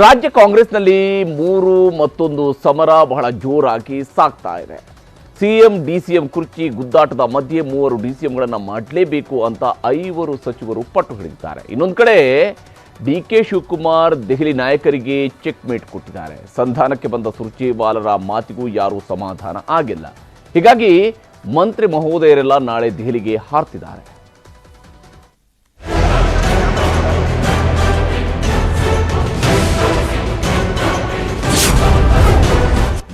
ರಾಜ್ಯ ಕಾಂಗ್ರೆಸ್ನಲ್ಲಿ ಮೂರು ಮತ್ತೊಂದು ಸಮರ ಬಹಳ ಜೋರಾಗಿ ಸಾಗ್ತಾ ಇದೆ. ಸಿಎಂ ಎಂ ಕುರ್ಚಿ ಗುದ್ದಾಟದ ಮಧ್ಯೆ ಮೂವರು ಡಿ ಸಿ ಎಂಗಳನ್ನು ಮಾಡಲೇಬೇಕು ಅಂತ ಐವರು ಸಚಿವರು ಪಟ್ಟು ಹಿಡಿದಿದ್ದಾರೆ. ಇನ್ನೊಂದು ಕಡೆ ಡಿ ಕೆ ಶಿವಕುಮಾರ್ ದೆಹಲಿ ನಾಯಕರಿಗೆ ಚೆಕ್ ಮೇಟ್ ಕೊಟ್ಟಿದ್ದಾರೆ. ಸಂಧಾನಕ್ಕೆ ಬಂದ ಸುರ್ಜೇವಾಲರ ಮಾತಿಗೂ ಯಾರೂ ಸಮಾಧಾನ ಆಗಿಲ್ಲ. ಹೀಗಾಗಿ ಮಂತ್ರಿ ಮಹೋದಯರೆಲ್ಲ ನಾಳೆ ದೆಹಲಿಗೆ ಹಾರ್ತಿದ್ದಾರೆ.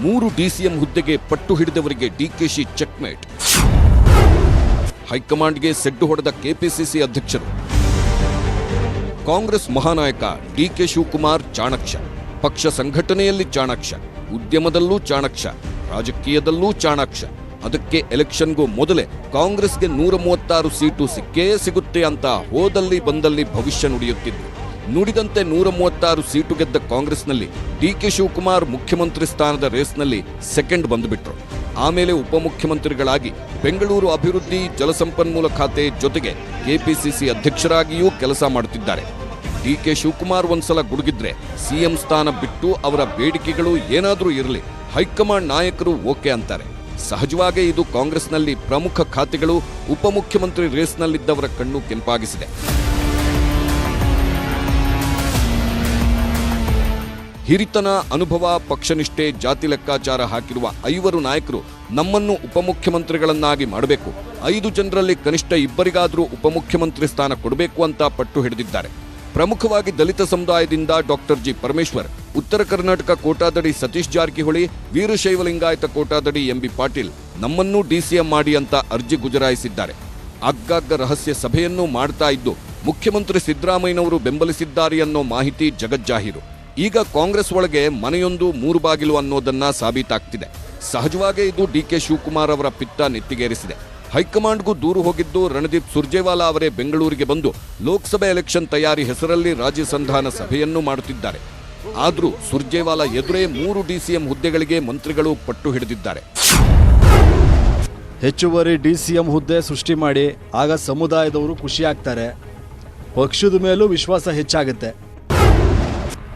ಮೂರು ಡಿಸಿಎಂ ಹುದ್ದೆಗೆ ಪಟ್ಟು ಹಿಡಿದವರಿಗೆ ಡಿಕೆಶಿ ಚೆಕ್ಮೇಟ್. ಹೈಕಮಾಂಡ್ಗೆ ಸೆಡ್ಡು ಹೊಡೆದ ಕೆಪಿಸಿಸಿ ಅಧ್ಯಕ್ಷರು. ಕಾಂಗ್ರೆಸ್ ಮಹಾನಾಯಕ ಡಿಕೆ ಶಿವಕುಮಾರ್ ಚಾಣಕ್ಷ ಪಕ್ಷ ಸಂಘಟನೆಯಲ್ಲಿ ಚಾಣಕ್ಷ ಉದ್ಯಮದಲ್ಲೂ ಚಾಣಕ್ಷ ರಾಜಕೀಯದಲ್ಲೂ ಚಾಣಕ್ಷ ಅದಕ್ಕೆ ಎಲೆಕ್ಷನ್ಗೂ ಮೊದಲೇ ಕಾಂಗ್ರೆಸ್ಗೆ ನೂರ ಮೂವತ್ತಾರು ಸೀಟು ಸಿಕ್ಕೇ ಸಿಗುತ್ತೆ ಅಂತ ಹೋದಲ್ಲಿ ಬಂದಲ್ಲಿ ಭವಿಷ್ಯ ನುಡಿಯುತ್ತಿದ್ರು ನುಡಿದಂತೆ ನೂರ ಮೂವತ್ತಾರು ಸೀಟು ಗೆದ್ದ ಕಾಂಗ್ರೆಸ್ನಲ್ಲಿ ಡಿ ಕೆ ಶಿವಕುಮಾರ್ ಮುಖ್ಯಮಂತ್ರಿ ಸ್ಥಾನದ ರೇಸ್ನಲ್ಲಿ ಸೆಕೆಂಡ್ ಬಂದುಬಿಟ್ರು. ಆಮೇಲೆ ಉಪಮುಖ್ಯಮಂತ್ರಿಗಳಾಗಿ ಬೆಂಗಳೂರು ಅಭಿವೃದ್ಧಿ ಜಲಸಂಪನ್ಮೂಲ ಖಾತೆ ಜೊತೆಗೆ ಕೆಪಿಸಿಸಿ ಅಧ್ಯಕ್ಷರಾಗಿಯೂ ಕೆಲಸ ಮಾಡುತ್ತಿದ್ದಾರೆ. ಡಿಕೆ ಶಿವಕುಮಾರ್ ಒಂದ್ಸಲ ಗುಡುಗಿದ್ರೆ ಸಿಎಂ ಸ್ಥಾನ ಬಿಟ್ಟು ಅವರ ಬೇಡಿಕೆಗಳು ಏನಾದರೂ ಇರಲಿ, ಹೈಕಮಾಂಡ್ ನಾಯಕರು ಓಕೆ ಅಂತಾರೆ. ಸಹಜವಾಗೇ ಇದು ಕಾಂಗ್ರೆಸ್ನಲ್ಲಿ ಪ್ರಮುಖ ಖಾತೆಗಳು ಉಪಮುಖ್ಯಮಂತ್ರಿ ರೇಸ್ನಲ್ಲಿದ್ದವರ ಕಣ್ಣು ಕೆಂಪಾಗಿಸಿದೆ. ಹಿರಿತನ ಅನುಭವ, ಪಕ್ಷನಿಷ್ಠೆ, ಜಾತಿ ಲೆಕ್ಕಾಚಾರ ಹಾಕಿರುವ ಐವರು ನಾಯಕರು ನಮ್ಮನ್ನು ಉಪಮುಖ್ಯಮಂತ್ರಿಗಳನ್ನಾಗಿ ಮಾಡಬೇಕು. ಐದು ಜನರಲ್ಲಿ ಕನಿಷ್ಠ ಇಬ್ಬರಿಗಾದರೂ ಉಪಮುಖ್ಯಮಂತ್ರಿ ಸ್ಥಾನ ಕೊಡಬೇಕು ಅಂತ ಪಟ್ಟು ಹಿಡಿದಿದ್ದಾರೆ. ಪ್ರಮುಖವಾಗಿ ದಲಿತ ಸಮುದಾಯದಿಂದ ಡಾಕ್ಟರ್ ಜಿ ಪರಮೇಶ್ವರ್, ಉತ್ತರ ಕರ್ನಾಟಕ ಕೋಟಾದಡಿ ಸತೀಶ್ ಜಾರಕಿಹೊಳಿ, ವೀರಶೈವಲಿಂಗಾಯತ ಕೋಟಾದಡಿ ಎಂಬಿ ಪಾಟೀಲ್ ನಮ್ಮನ್ನೂ ಡಿಸಿಎಂ ಮಾಡಿ ಅಂತ ಅರ್ಜಿ ಗುಜರಾಯಿಸಿದ್ದಾರೆ. ಆಗಾಗ ರಹಸ್ಯ ಸಭೆಯನ್ನೂ ಮಾಡ್ತಾ ಇದ್ದು ಮುಖ್ಯಮಂತ್ರಿ ಸಿದ್ದರಾಮಯ್ಯನವರು ಬೆಂಬಲಿಸಿದ್ದಾರೆ ಅನ್ನೋ ಮಾಹಿತಿ ಜಗಜ್ಜಾಹೀರು. ಈಗ ಕಾಂಗ್ರೆಸ್ ಒಳಗೆ ಮನೆಯೊಂದು ಮೂರು ಬಾಗಿಲು ಅನ್ನೋದನ್ನ ಸಾಬೀತಾಗ್ತಿದೆ. ಸಹಜವಾಗೇ ಇದು ಡಿ ಕೆ ಶಿವಕುಮಾರ್ ಅವರ ಪಿತ್ತ ನೆತ್ತಿಗೇರಿಸಿದೆ. ಹೈಕಮಾಂಡ್ಗೂ ದೂರು ಹೋಗಿದ್ದು ರಣದೀಪ್ ಸುರ್ಜೇವಾಲಾ ಅವರೇ ಬೆಂಗಳೂರಿಗೆ ಬಂದು ಲೋಕಸಭೆ ಎಲೆಕ್ಷನ್ ತಯಾರಿ ಹೆಸರಲ್ಲಿ ರಾಜ್ಯ ಸಂಧಾನ ಸಭೆಯನ್ನು ಮಾಡುತ್ತಿದ್ದಾರೆ. ಆದರೂ ಸುರ್ಜೇವಾಲಾ ಎದುರೇ ಮೂರು ಡಿಸಿಎಂ ಹುದ್ದೆಗಳಿಗೆ ಮಂತ್ರಿಗಳು ಪಟ್ಟು ಹಿಡಿದಿದ್ದಾರೆ. ಹೆಚ್ಚುವರಿ ಡಿ ಸಿ ಹುದ್ದೆ ಸೃಷ್ಟಿ ಮಾಡಿ ಆಗ ಸಮುದಾಯದವರು ಖುಷಿ ಆಗ್ತಾರೆ ಪಕ್ಷದ ಮೇಲೂ ವಿಶ್ವಾಸ ಹೆಚ್ಚಾಗುತ್ತೆ.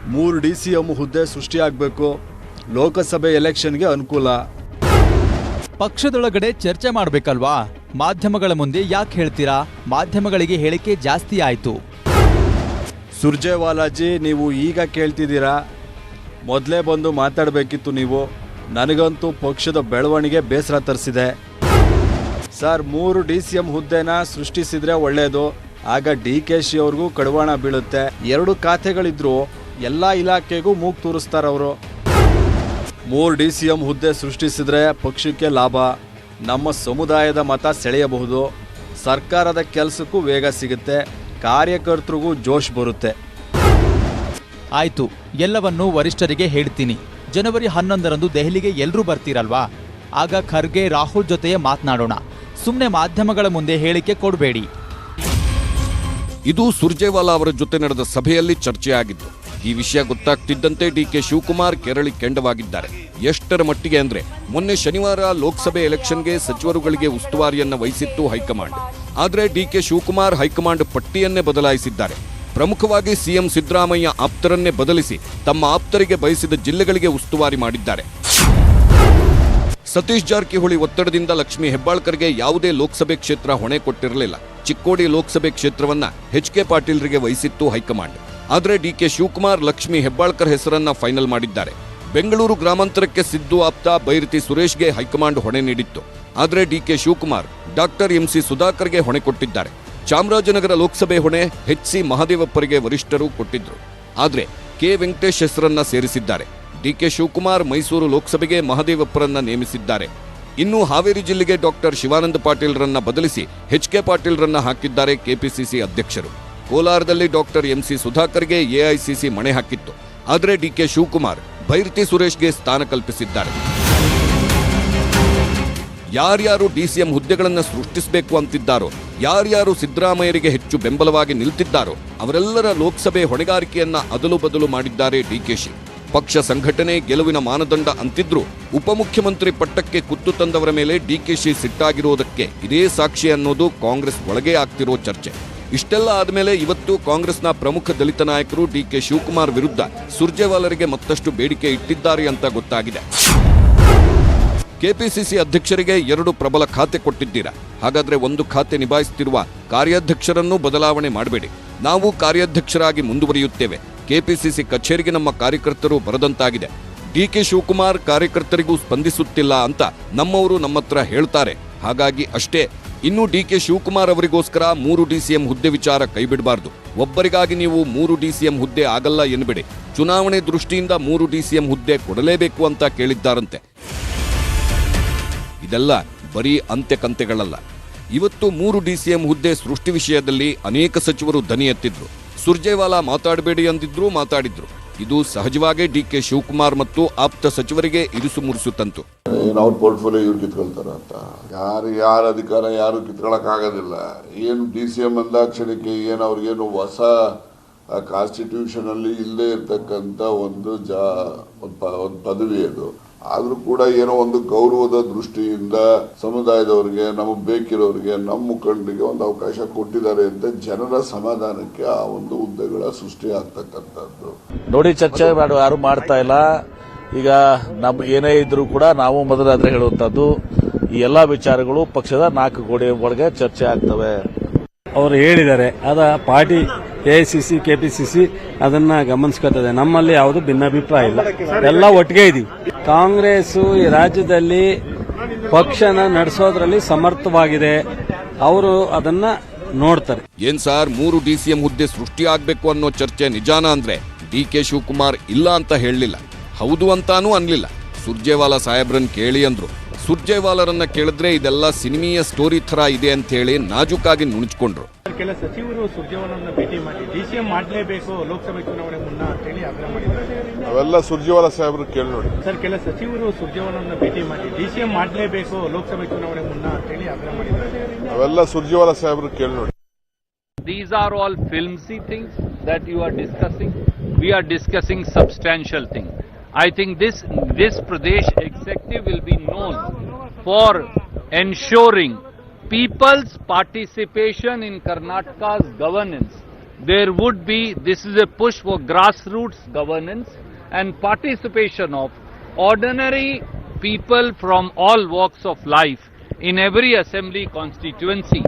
ಮೂರು ಡಿ ಸಿ ಎಂ ಹುದ್ದೆ ಸೃಷ್ಟಿಯಾಗಬೇಕು. ಲೋಕಸಭೆ ಎಲೆಕ್ಷನ್ಗೆ ಅನುಕೂಲ. ಪಕ್ಷದೊಳಗಡೆ ಚರ್ಚೆ ಮಾಡಬೇಕಲ್ವಾ? ಮಾಧ್ಯಮಗಳ ಮುಂದೆ ಯಾಕೆ ಹೇಳ್ತೀರಾ? ಮಾಧ್ಯಮಗಳಿಗೆ ಹೇಳಿಕೆ ಜಾಸ್ತಿ ಆಯಿತು. ಸುರ್ಜೇವಾಲಾಜಿ ನೀವು ಈಗ ಕೇಳ್ತಿದ್ದೀರಾ? ಮೊದಲೇ ಬಂದು ಮಾತಾಡಬೇಕಿತ್ತು ನೀವು. ನನಗಂತೂ ಪಕ್ಷದ ಬೆಳವಣಿಗೆ ಬೇಸರ ತರಿಸಿದೆ. ಸರ್ ಮೂರು ಡಿ ಸಿ ಎಂ ಹುದ್ದೆನ ಸೃಷ್ಟಿಸಿದ್ರೆ ಒಳ್ಳೆಯದು ಆಗ ಡಿ ಕೆ ಶಿ ಅವ್ರಿಗೂ ಕಡವಾಣ ಬೀಳುತ್ತೆ. ಎರಡು ಖಾತೆಗಳಿದ್ರು ಎಲ್ಲ ಇಲಾಖೆಗೂ ಮೂಗ್ ತೂರಿಸ್ತಾರವರು ಮೂರು ಡಿ ಸಿ ಎಂ ಹುದ್ದೆ ಸೃಷ್ಟಿಸಿದರೆ ಪಕ್ಷಕ್ಕೆ ಲಾಭ. ನಮ್ಮ ಸಮುದಾಯದ ಮತ ಸೆಳೆಯಬಹುದು. ಸರ್ಕಾರದ ಕೆಲಸಕ್ಕೂ ವೇಗ ಸಿಗುತ್ತೆ. ಕಾರ್ಯಕರ್ತರಿಗೂ ಜೋಶ್ ಬರುತ್ತೆ. ಆಯಿತು ಎಲ್ಲವನ್ನೂ ವರಿಷ್ಠರಿಗೆ ಹೇಳ್ತೀನಿ. ಜನವರಿ ಹನ್ನೊಂದರಂದು ದೆಹಲಿಗೆ ಎಲ್ಲರೂ ಬರ್ತೀರಲ್ವಾ? ಆಗ ಖರ್ಗೆ ರಾಹುಲ್ ಜೊತೆಯೇ ಮಾತನಾಡೋಣ. ಸುಮ್ಮನೆ ಮಾಧ್ಯಮಗಳ ಮುಂದೆ ಹೇಳಿಕೆ ಕೊಡಬೇಡಿ. ಇದು ಸುರ್ಜೇವಾಲಾ ಅವರ ಜೊತೆ ನಡೆದ ಸಭೆಯಲ್ಲಿ ಚರ್ಚೆಯಾಗಿತ್ತು. ಈ ವಿಷಯ ಗೊತ್ತಾಗ್ತಿದ್ದಂತೆ ಡಿಕೆ ಶಿವಕುಮಾರ್ ಕೆರಳಿ ಕೆಂಡವಾಗಿದ್ದಾರೆ. ಎಷ್ಟರ ಮಟ್ಟಿಗೆ ಅಂದ್ರೆ, ಮೊನ್ನೆ ಶನಿವಾರ ಲೋಕಸಭೆ ಎಲೆಕ್ಷನ್ಗೆ ಸಚಿವರುಗಳಿಗೆ ಉಸ್ತುವಾರಿಯನ್ನ ವಹಿಸಿತ್ತು ಹೈಕಮಾಂಡ್. ಆದ್ರೆ ಡಿಕೆ ಶಿವಕುಮಾರ್ ಹೈಕಮಾಂಡ್ ಪಟ್ಟಿಯನ್ನೇ ಬದಲಾಯಿಸಿದ್ದಾರೆ. ಪ್ರಮುಖವಾಗಿ ಸಿಎಂ ಸಿದ್ದರಾಮಯ್ಯ ಆಪ್ತರನ್ನೇ ಬದಲಿಸಿ ತಮ್ಮ ಆಪ್ತರಿಗೆ ಬಯಸಿದ ಜಿಲ್ಲೆಗಳಿಗೆ ಉಸ್ತುವಾರಿ ಮಾಡಿದ್ದಾರೆ. ಸತೀಶ್ ಜಾರಕಿಹೊಳಿ ಒತ್ತಡದಿಂದ ಲಕ್ಷ್ಮಿ ಹೆಬ್ಬಾಳ್ಕರ್ಗೆ ಯಾವುದೇ ಲೋಕಸಭೆ ಕ್ಷೇತ್ರ ಹೊಣೆ ಕೊಟ್ಟಿರಲಿಲ್ಲ. ಚಿಕ್ಕೋಡಿ ಲೋಕಸಭೆ ಕ್ಷೇತ್ರವನ್ನ ಎಚ್ ಕೆ ಪಾಟೀಲ್ರಿಗೆ ವಹಿಸಿತ್ತು ಹೈಕಮಾಂಡ್. ಆದರೆ ಡಿ ಕೆ ಶಿವಕುಮಾರ್ ಲಕ್ಷ್ಮಿ ಹೆಬ್ಬಾಳ್ಕರ್ ಹೆಸರನ್ನ ಫೈನಲ್ ಮಾಡಿದ್ದಾರೆ. ಬೆಂಗಳೂರು ಗ್ರಾಮಾಂತರಕ್ಕೆ ಸಿದ್ದು ಆಪ್ತ ಬೈರತಿ ಸುರೇಶ್ಗೆ ಹೈಕಮಾಂಡ್ ಹೊಣೆ ನೀಡಿತ್ತು. ಆದರೆ D K Shivakumar, doctor M C ಸುಧಾಕರ್ಗೆ ಹೊಣೆ ಕೊಟ್ಟಿದ್ದಾರೆ. ಚಾಮರಾಜನಗರ ಲೋಕಸಭೆ ಹೊಣೆ ಎಚ್ ಸಿ ಮಹದೇವಪ್ಪರಿಗೆ ವರಿಷ್ಠರು ಕೊಟ್ಟಿದ್ರು. ಆದರೆ ಕೆ ವೆಂಕಟೇಶ್ ಹೆಸರನ್ನ ಸೇರಿಸಿದ್ದಾರೆ. ಡಿ ಕೆ ಶಿವಕುಮಾರ್ ಮೈಸೂರು ಲೋಕಸಭೆಗೆ ಮಹದೇವಪ್ಪರನ್ನ ನೇಮಿಸಿದ್ದಾರೆ. ಇನ್ನು ಹಾವೇರಿ ಜಿಲ್ಲೆಗೆ ಡಾಕ್ಟರ್ ಶಿವಾನಂದ ಪಾಟೀಲ್ರನ್ನ ಬದಲಿಸಿ ಎಚ್ ಕೆ ಪಾಟೀಲ್ರನ್ನ ಹಾಕಿದ್ದಾರೆ ಕೆಪಿಸಿಸಿ ಅಧ್ಯಕ್ಷರು. ಕೋಲಾರದಲ್ಲಿ ಡಾಕ್ಟರ್ ಎಂಸಿ ಸುಧಾಕರ್ಗೆ ಎಐಸಿಸಿ ಮಣೆ ಹಾಕಿತ್ತು. ಆದರೆ ಡಿಕೆ ಶಿವಕುಮಾರ್, ಭೈರತಿ ಸುರೇಶ್ಗೆ ಸ್ಥಾನ ಕಲ್ಪಿಸಿದ್ದಾರೆ. ಯಾರ್ಯಾರು ಡಿಸಿಎಂ ಹುದ್ದೆಗಳನ್ನು ಸೃಷ್ಟಿಸಬೇಕು ಅಂತಿದ್ದಾರೋ, ಯಾರ್ಯಾರು ಸಿದ್ದರಾಮಯ್ಯರಿಗೆ ಹೆಚ್ಚು ಬೆಂಬಲವಾಗಿ ನಿಲ್ತಿದ್ದಾರೋ, ಅವರೆಲ್ಲರ ಲೋಕಸಭೆ ಹೊಣೆಗಾರಿಕೆಯನ್ನ ಅದಲು ಬದಲು ಮಾಡಿದ್ದಾರೆ ಡಿಕೆಶಿ ಪಕ್ಷ ಸಂಘಟನೆ ಗೆಲುವಿನ ಮಾನದಂಡ ಅಂತಿದ್ರು ಉಪಮುಖ್ಯಮಂತ್ರಿ ಪಟ್ಟಕ್ಕೆ ಕುತ್ತು ತಂದವರ ಮೇಲೆ ಡಿಕೆಶಿ ಸಿಟ್ಟಾಗಿರೋದಕ್ಕೆ ಇದೇ ಸಾಕ್ಷಿ ಅನ್ನೋದು ಕಾಂಗ್ರೆಸ್ ಒಳಗೆ ಆಗ್ತಿರೋ ಚರ್ಚೆ. ಇಷ್ಟೆಲ್ಲ ಆದಮೇಲೆ ಇವತ್ತು ಕಾಂಗ್ರೆಸ್ನ ಪ್ರಮುಖ ದಲಿತ ನಾಯಕರು ಡಿ ಕೆ ಶಿವಕುಮಾರ್ ವಿರುದ್ಧ ಸುರ್ಜೇವಾಲರಿಗೆ ಮತ್ತಷ್ಟು ಬೇಡಿಕೆ ಇಟ್ಟಿದ್ದಾರೆ ಅಂತ ಗೊತ್ತಾಗಿದೆ. ಕೆಪಿಸಿಸಿ ಅಧ್ಯಕ್ಷರಿಗೆ ಎರಡು ಪ್ರಬಲ ಖಾತೆ ಕೊಟ್ಟಿದ್ದೀರಾ. ಹಾಗಾದ್ರೆ ಒಂದು ಖಾತೆ ನಿಭಾಯಿಸುತ್ತಿರುವ ಕಾರ್ಯಾಧ್ಯಕ್ಷರನ್ನು ಬದಲಾವಣೆ ಮಾಡಬೇಡಿ. ನಾವು ಕಾರ್ಯಾಧ್ಯಕ್ಷರಾಗಿ ಮುಂದುವರಿಯುತ್ತೇವೆ. ಕೆಪಿಸಿಸಿ ಕಚೇರಿಗೆ ನಮ್ಮ ಕಾರ್ಯಕರ್ತರು ಬರದಂತಾಗಿದೆ. ಡಿ ಕೆ ಶಿವಕುಮಾರ್ ಕಾರ್ಯಕರ್ತರಿಗೂ ಸ್ಪಂದಿಸುತ್ತಿಲ್ಲ ಅಂತ ನಮ್ಮವರು ನಮ್ಮ ಹತ್ರ ಹೇಳ್ತಾರೆ. ಹಾಗಾಗಿ ಅಷ್ಟೇ ಇನ್ನು ಡಿ ಕೆ ಶಿವಕುಮಾರ್ ಅವರಿಗೋಸ್ಕರ ಮೂರು ಡಿಸಿಎಂ ಹುದ್ದೆ ವಿಚಾರ ಕೈಬಿಡಬಾರ್ದು. ಒಬ್ಬರಿಗಾಗಿ ನೀವು ಮೂರು ಡಿಸಿಎಂ ಹುದ್ದೆ ಆಗಲ್ಲ ಎನ್ಬೇಡಿ ಚುನಾವಣೆ ದೃಷ್ಟಿಯಿಂದ ಮೂರು ಡಿಸಿಎಂ ಹುದ್ದೆ ಕೊಡಲೇಬೇಕು ಅಂತ ಕೇಳಿದ್ದಾರಂತೆ. ಇದೆಲ್ಲ ಬರೀ ಅಂತ್ಯಕಂತೆಗಳಲ್ಲ ಇವತ್ತು ಮೂರು ಡಿಸಿಎಂ ಹುದ್ದೆ ಸೃಷ್ಟಿ ವಿಷಯದಲ್ಲಿ ಅನೇಕ ಸಚಿವರು ದನಿ ಎತ್ತಿದ್ರು ಸುರ್ಜೇವಾಲಾ ಮಾತಾಡಬೇಡಿ ಅಂದಿದ್ರು ಮಾತಾಡಿದ್ರು. ಇದು ಸಹಜವಾಗಿ ಡಿ ಕೆ ಶಿವಕುಮಾರ್ ಮತ್ತು ಆಪ್ತ ಸಚಿವರಿಗೆ ಇರುಸು ಮುರುಸು ತಂತು ಅವ್ರ ಪೋರ್ಟ್ಫೋಲಿಯೋ ಇವ್ರು ಕಿತ್ಕೊಳ್ತಾರ ಅಂತ. ಯಾರು, ಯಾರ ಅಧಿಕಾರ, ಯಾರು ಕಿತ್ಕೊಳಕ್ ಆಗೋದಿಲ್ಲ ಏನು ಡಿ ಸಿ ಎಂ ಅಂದಾಕ್ಷಣಕ್ಕೆ ಏನು ಅವ್ರಿಗೇನು ಹೊಸ ಕಾನ್ಸ್ಟಿಟ್ಯೂಷನ್ ಅಲ್ಲಿ ಇಲ್ಲದೆ ಇರ್ತಕ್ಕಂಥ ಒಂದು ಜಾ ಒಂದು ಪದವಿ ಅದು. ಆದ್ರೂ ಕೂಡ ಏನೋ ಒಂದು ಗೌರವದ ದೃಷ್ಟಿಯಿಂದ ಸಮುದಾಯದವರಿಗೆ, ನಮಗೆ ಬೇಕಿರೋರಿಗೆ ನಮ್ಮ ಮುಖಂಡರಿಗೆ ಒಂದು ಅವಕಾಶ ಕೊಟ್ಟಿದ್ದಾರೆ ಅಂತ ಜನರ ಸಮಾಧಾನಕ್ಕೆ ಆ ಒಂದು ಹುದ್ದೆಗಳ ಸೃಷ್ಟಿ ಆಗ್ತಕ್ಕಂಥದ್ದು. ನೋಡಿ, ಚರ್ಚೆ ಯಾರು ಮಾಡ್ತಾ ಇಲ್ಲ. ಈಗ ನಮ್ಗೆ ಏನೇ ಇದ್ರೂ ಕೂಡ ನಾವು ಮೊದಲಾದ್ರೆ ಹೇಳುವಂತದ್ದು ಈ ಎಲ್ಲಾ ವಿಚಾರಗಳು ಪಕ್ಷದ ನಾಲ್ಕು ಗೋಡೆ ಒಳಗೆ ಚರ್ಚೆ ಆಗ್ತವೆ. ಅವರು ಹೇಳಿದ್ದಾರೆ. ಅದ ಪಾರ್ಟಿ ಎಐಸಿಸಿ ಕೆಪಿಸಿಸಿ ಅದನ್ನ ಗಮನಿಸ್ಕೊತದೆ. ನಮ್ಮಲ್ಲಿ ಯಾವುದು ಭಿನ್ನಾಭಿಪ್ರಾಯ ಇಲ್ಲ. ಎಲ್ಲ ಒಟ್ಟಿಗೆ ಇದೀವಿ. ಕಾಂಗ್ರೆಸ್ ಈ ರಾಜ್ಯದಲ್ಲಿ ಪಕ್ಷನ ನಡೆಸೋದ್ರಲ್ಲಿ ಸಮರ್ಥವಾಗಿದೆ. ಅವರು ಅದನ್ನ ನೋಡ್ತಾರೆ. ಏನ್ ಸಾರ್, ಮೂರು ಡಿ ಡಿಸಿಎಂ ಹುದ್ದೆ ಸೃಷ್ಟಿ ಆಗ್ಬೇಕು ಅನ್ನೋ ಚರ್ಚೆ ನಿಜಾನ ಅಂದ್ರೆ ಡಿ ಕೆ ಶಿವಕುಮಾರ್ ಇಲ್ಲ ಅಂತ ಹೇಳಲಿಲ್ಲ. ಹೌದು ಅಂತಾನೂ ಅನ್ಲಿಲ್ಲ. ಸುರ್ಜೇವಾಲಾ ಸಾಹೇಬ್ರನ್ ಕೇಳಿ ಅಂದ್ರು. ಸುರ್ಜೇವಾಲರನ್ನ ಕೇಳಿದ್ರೆ ಇದೆಲ್ಲ ಸಿನಿಮೀಯ ಸ್ಟೋರಿ ತರ ಇದೆ ಅಂತ ಹೇಳಿ ನಾಜುಕಾಗಿ ನುಣುಚ್ಕೊಂಡ್ರು. ಕೆಲ ಸಚಿವರು ಸುರ್ಜೇವಾಲರನ್ನ ಭೇಟಿ ಮಾಡಿ ಡಿಸಿಎಂ ಮಾಡಲೇಬೇಕು ಲೋಕಸಭೆ ಚುನಾವಣೆ ಮುನ್ನ ಅಂತ ಹೇಳಿ ಆಗ್ರಹ ಮಾಡಿದ್ದಾರೆ. ಅವೆಲ್ಲ ಸುರ್ಜೇವಾಲ ಸಾಹೇಬ್ರು ಕೇಳಿ ನೋಡಿ. ಸರ್ ಕೆಲ ಸಚಿವರು ಸುರ್ಜೇವಾಲರನ್ನ ಭೇಟಿ ಮಾಡಿ ಡಿಸಿಎಂ ಮಾಡಲೇಬೇಕು ಲೋಕಸಭೆ ಚುನಾವಣೆ ಮುನ್ನ ಅಂತ ಹೇಳಿ ಆಗ್ರಹ ಮಾಡಿದ್ದಾರೆ. ಅವೆಲ್ಲ ಸುರ್ಜೇವಾಲ ಸಾಹೇಬ್ರು ಕೇಳಿ ನೋಡಿ. These are all ಫಿಲ್ಮ್ಸಿ things that you are discussing. We are discussing substantial things. I think this, this Pradesh executive will be known for ensuring people's participation in Karnataka's governance. There would be, this is a push for grassroots governance and participation of ordinary people from all walks of life in every assembly constituency.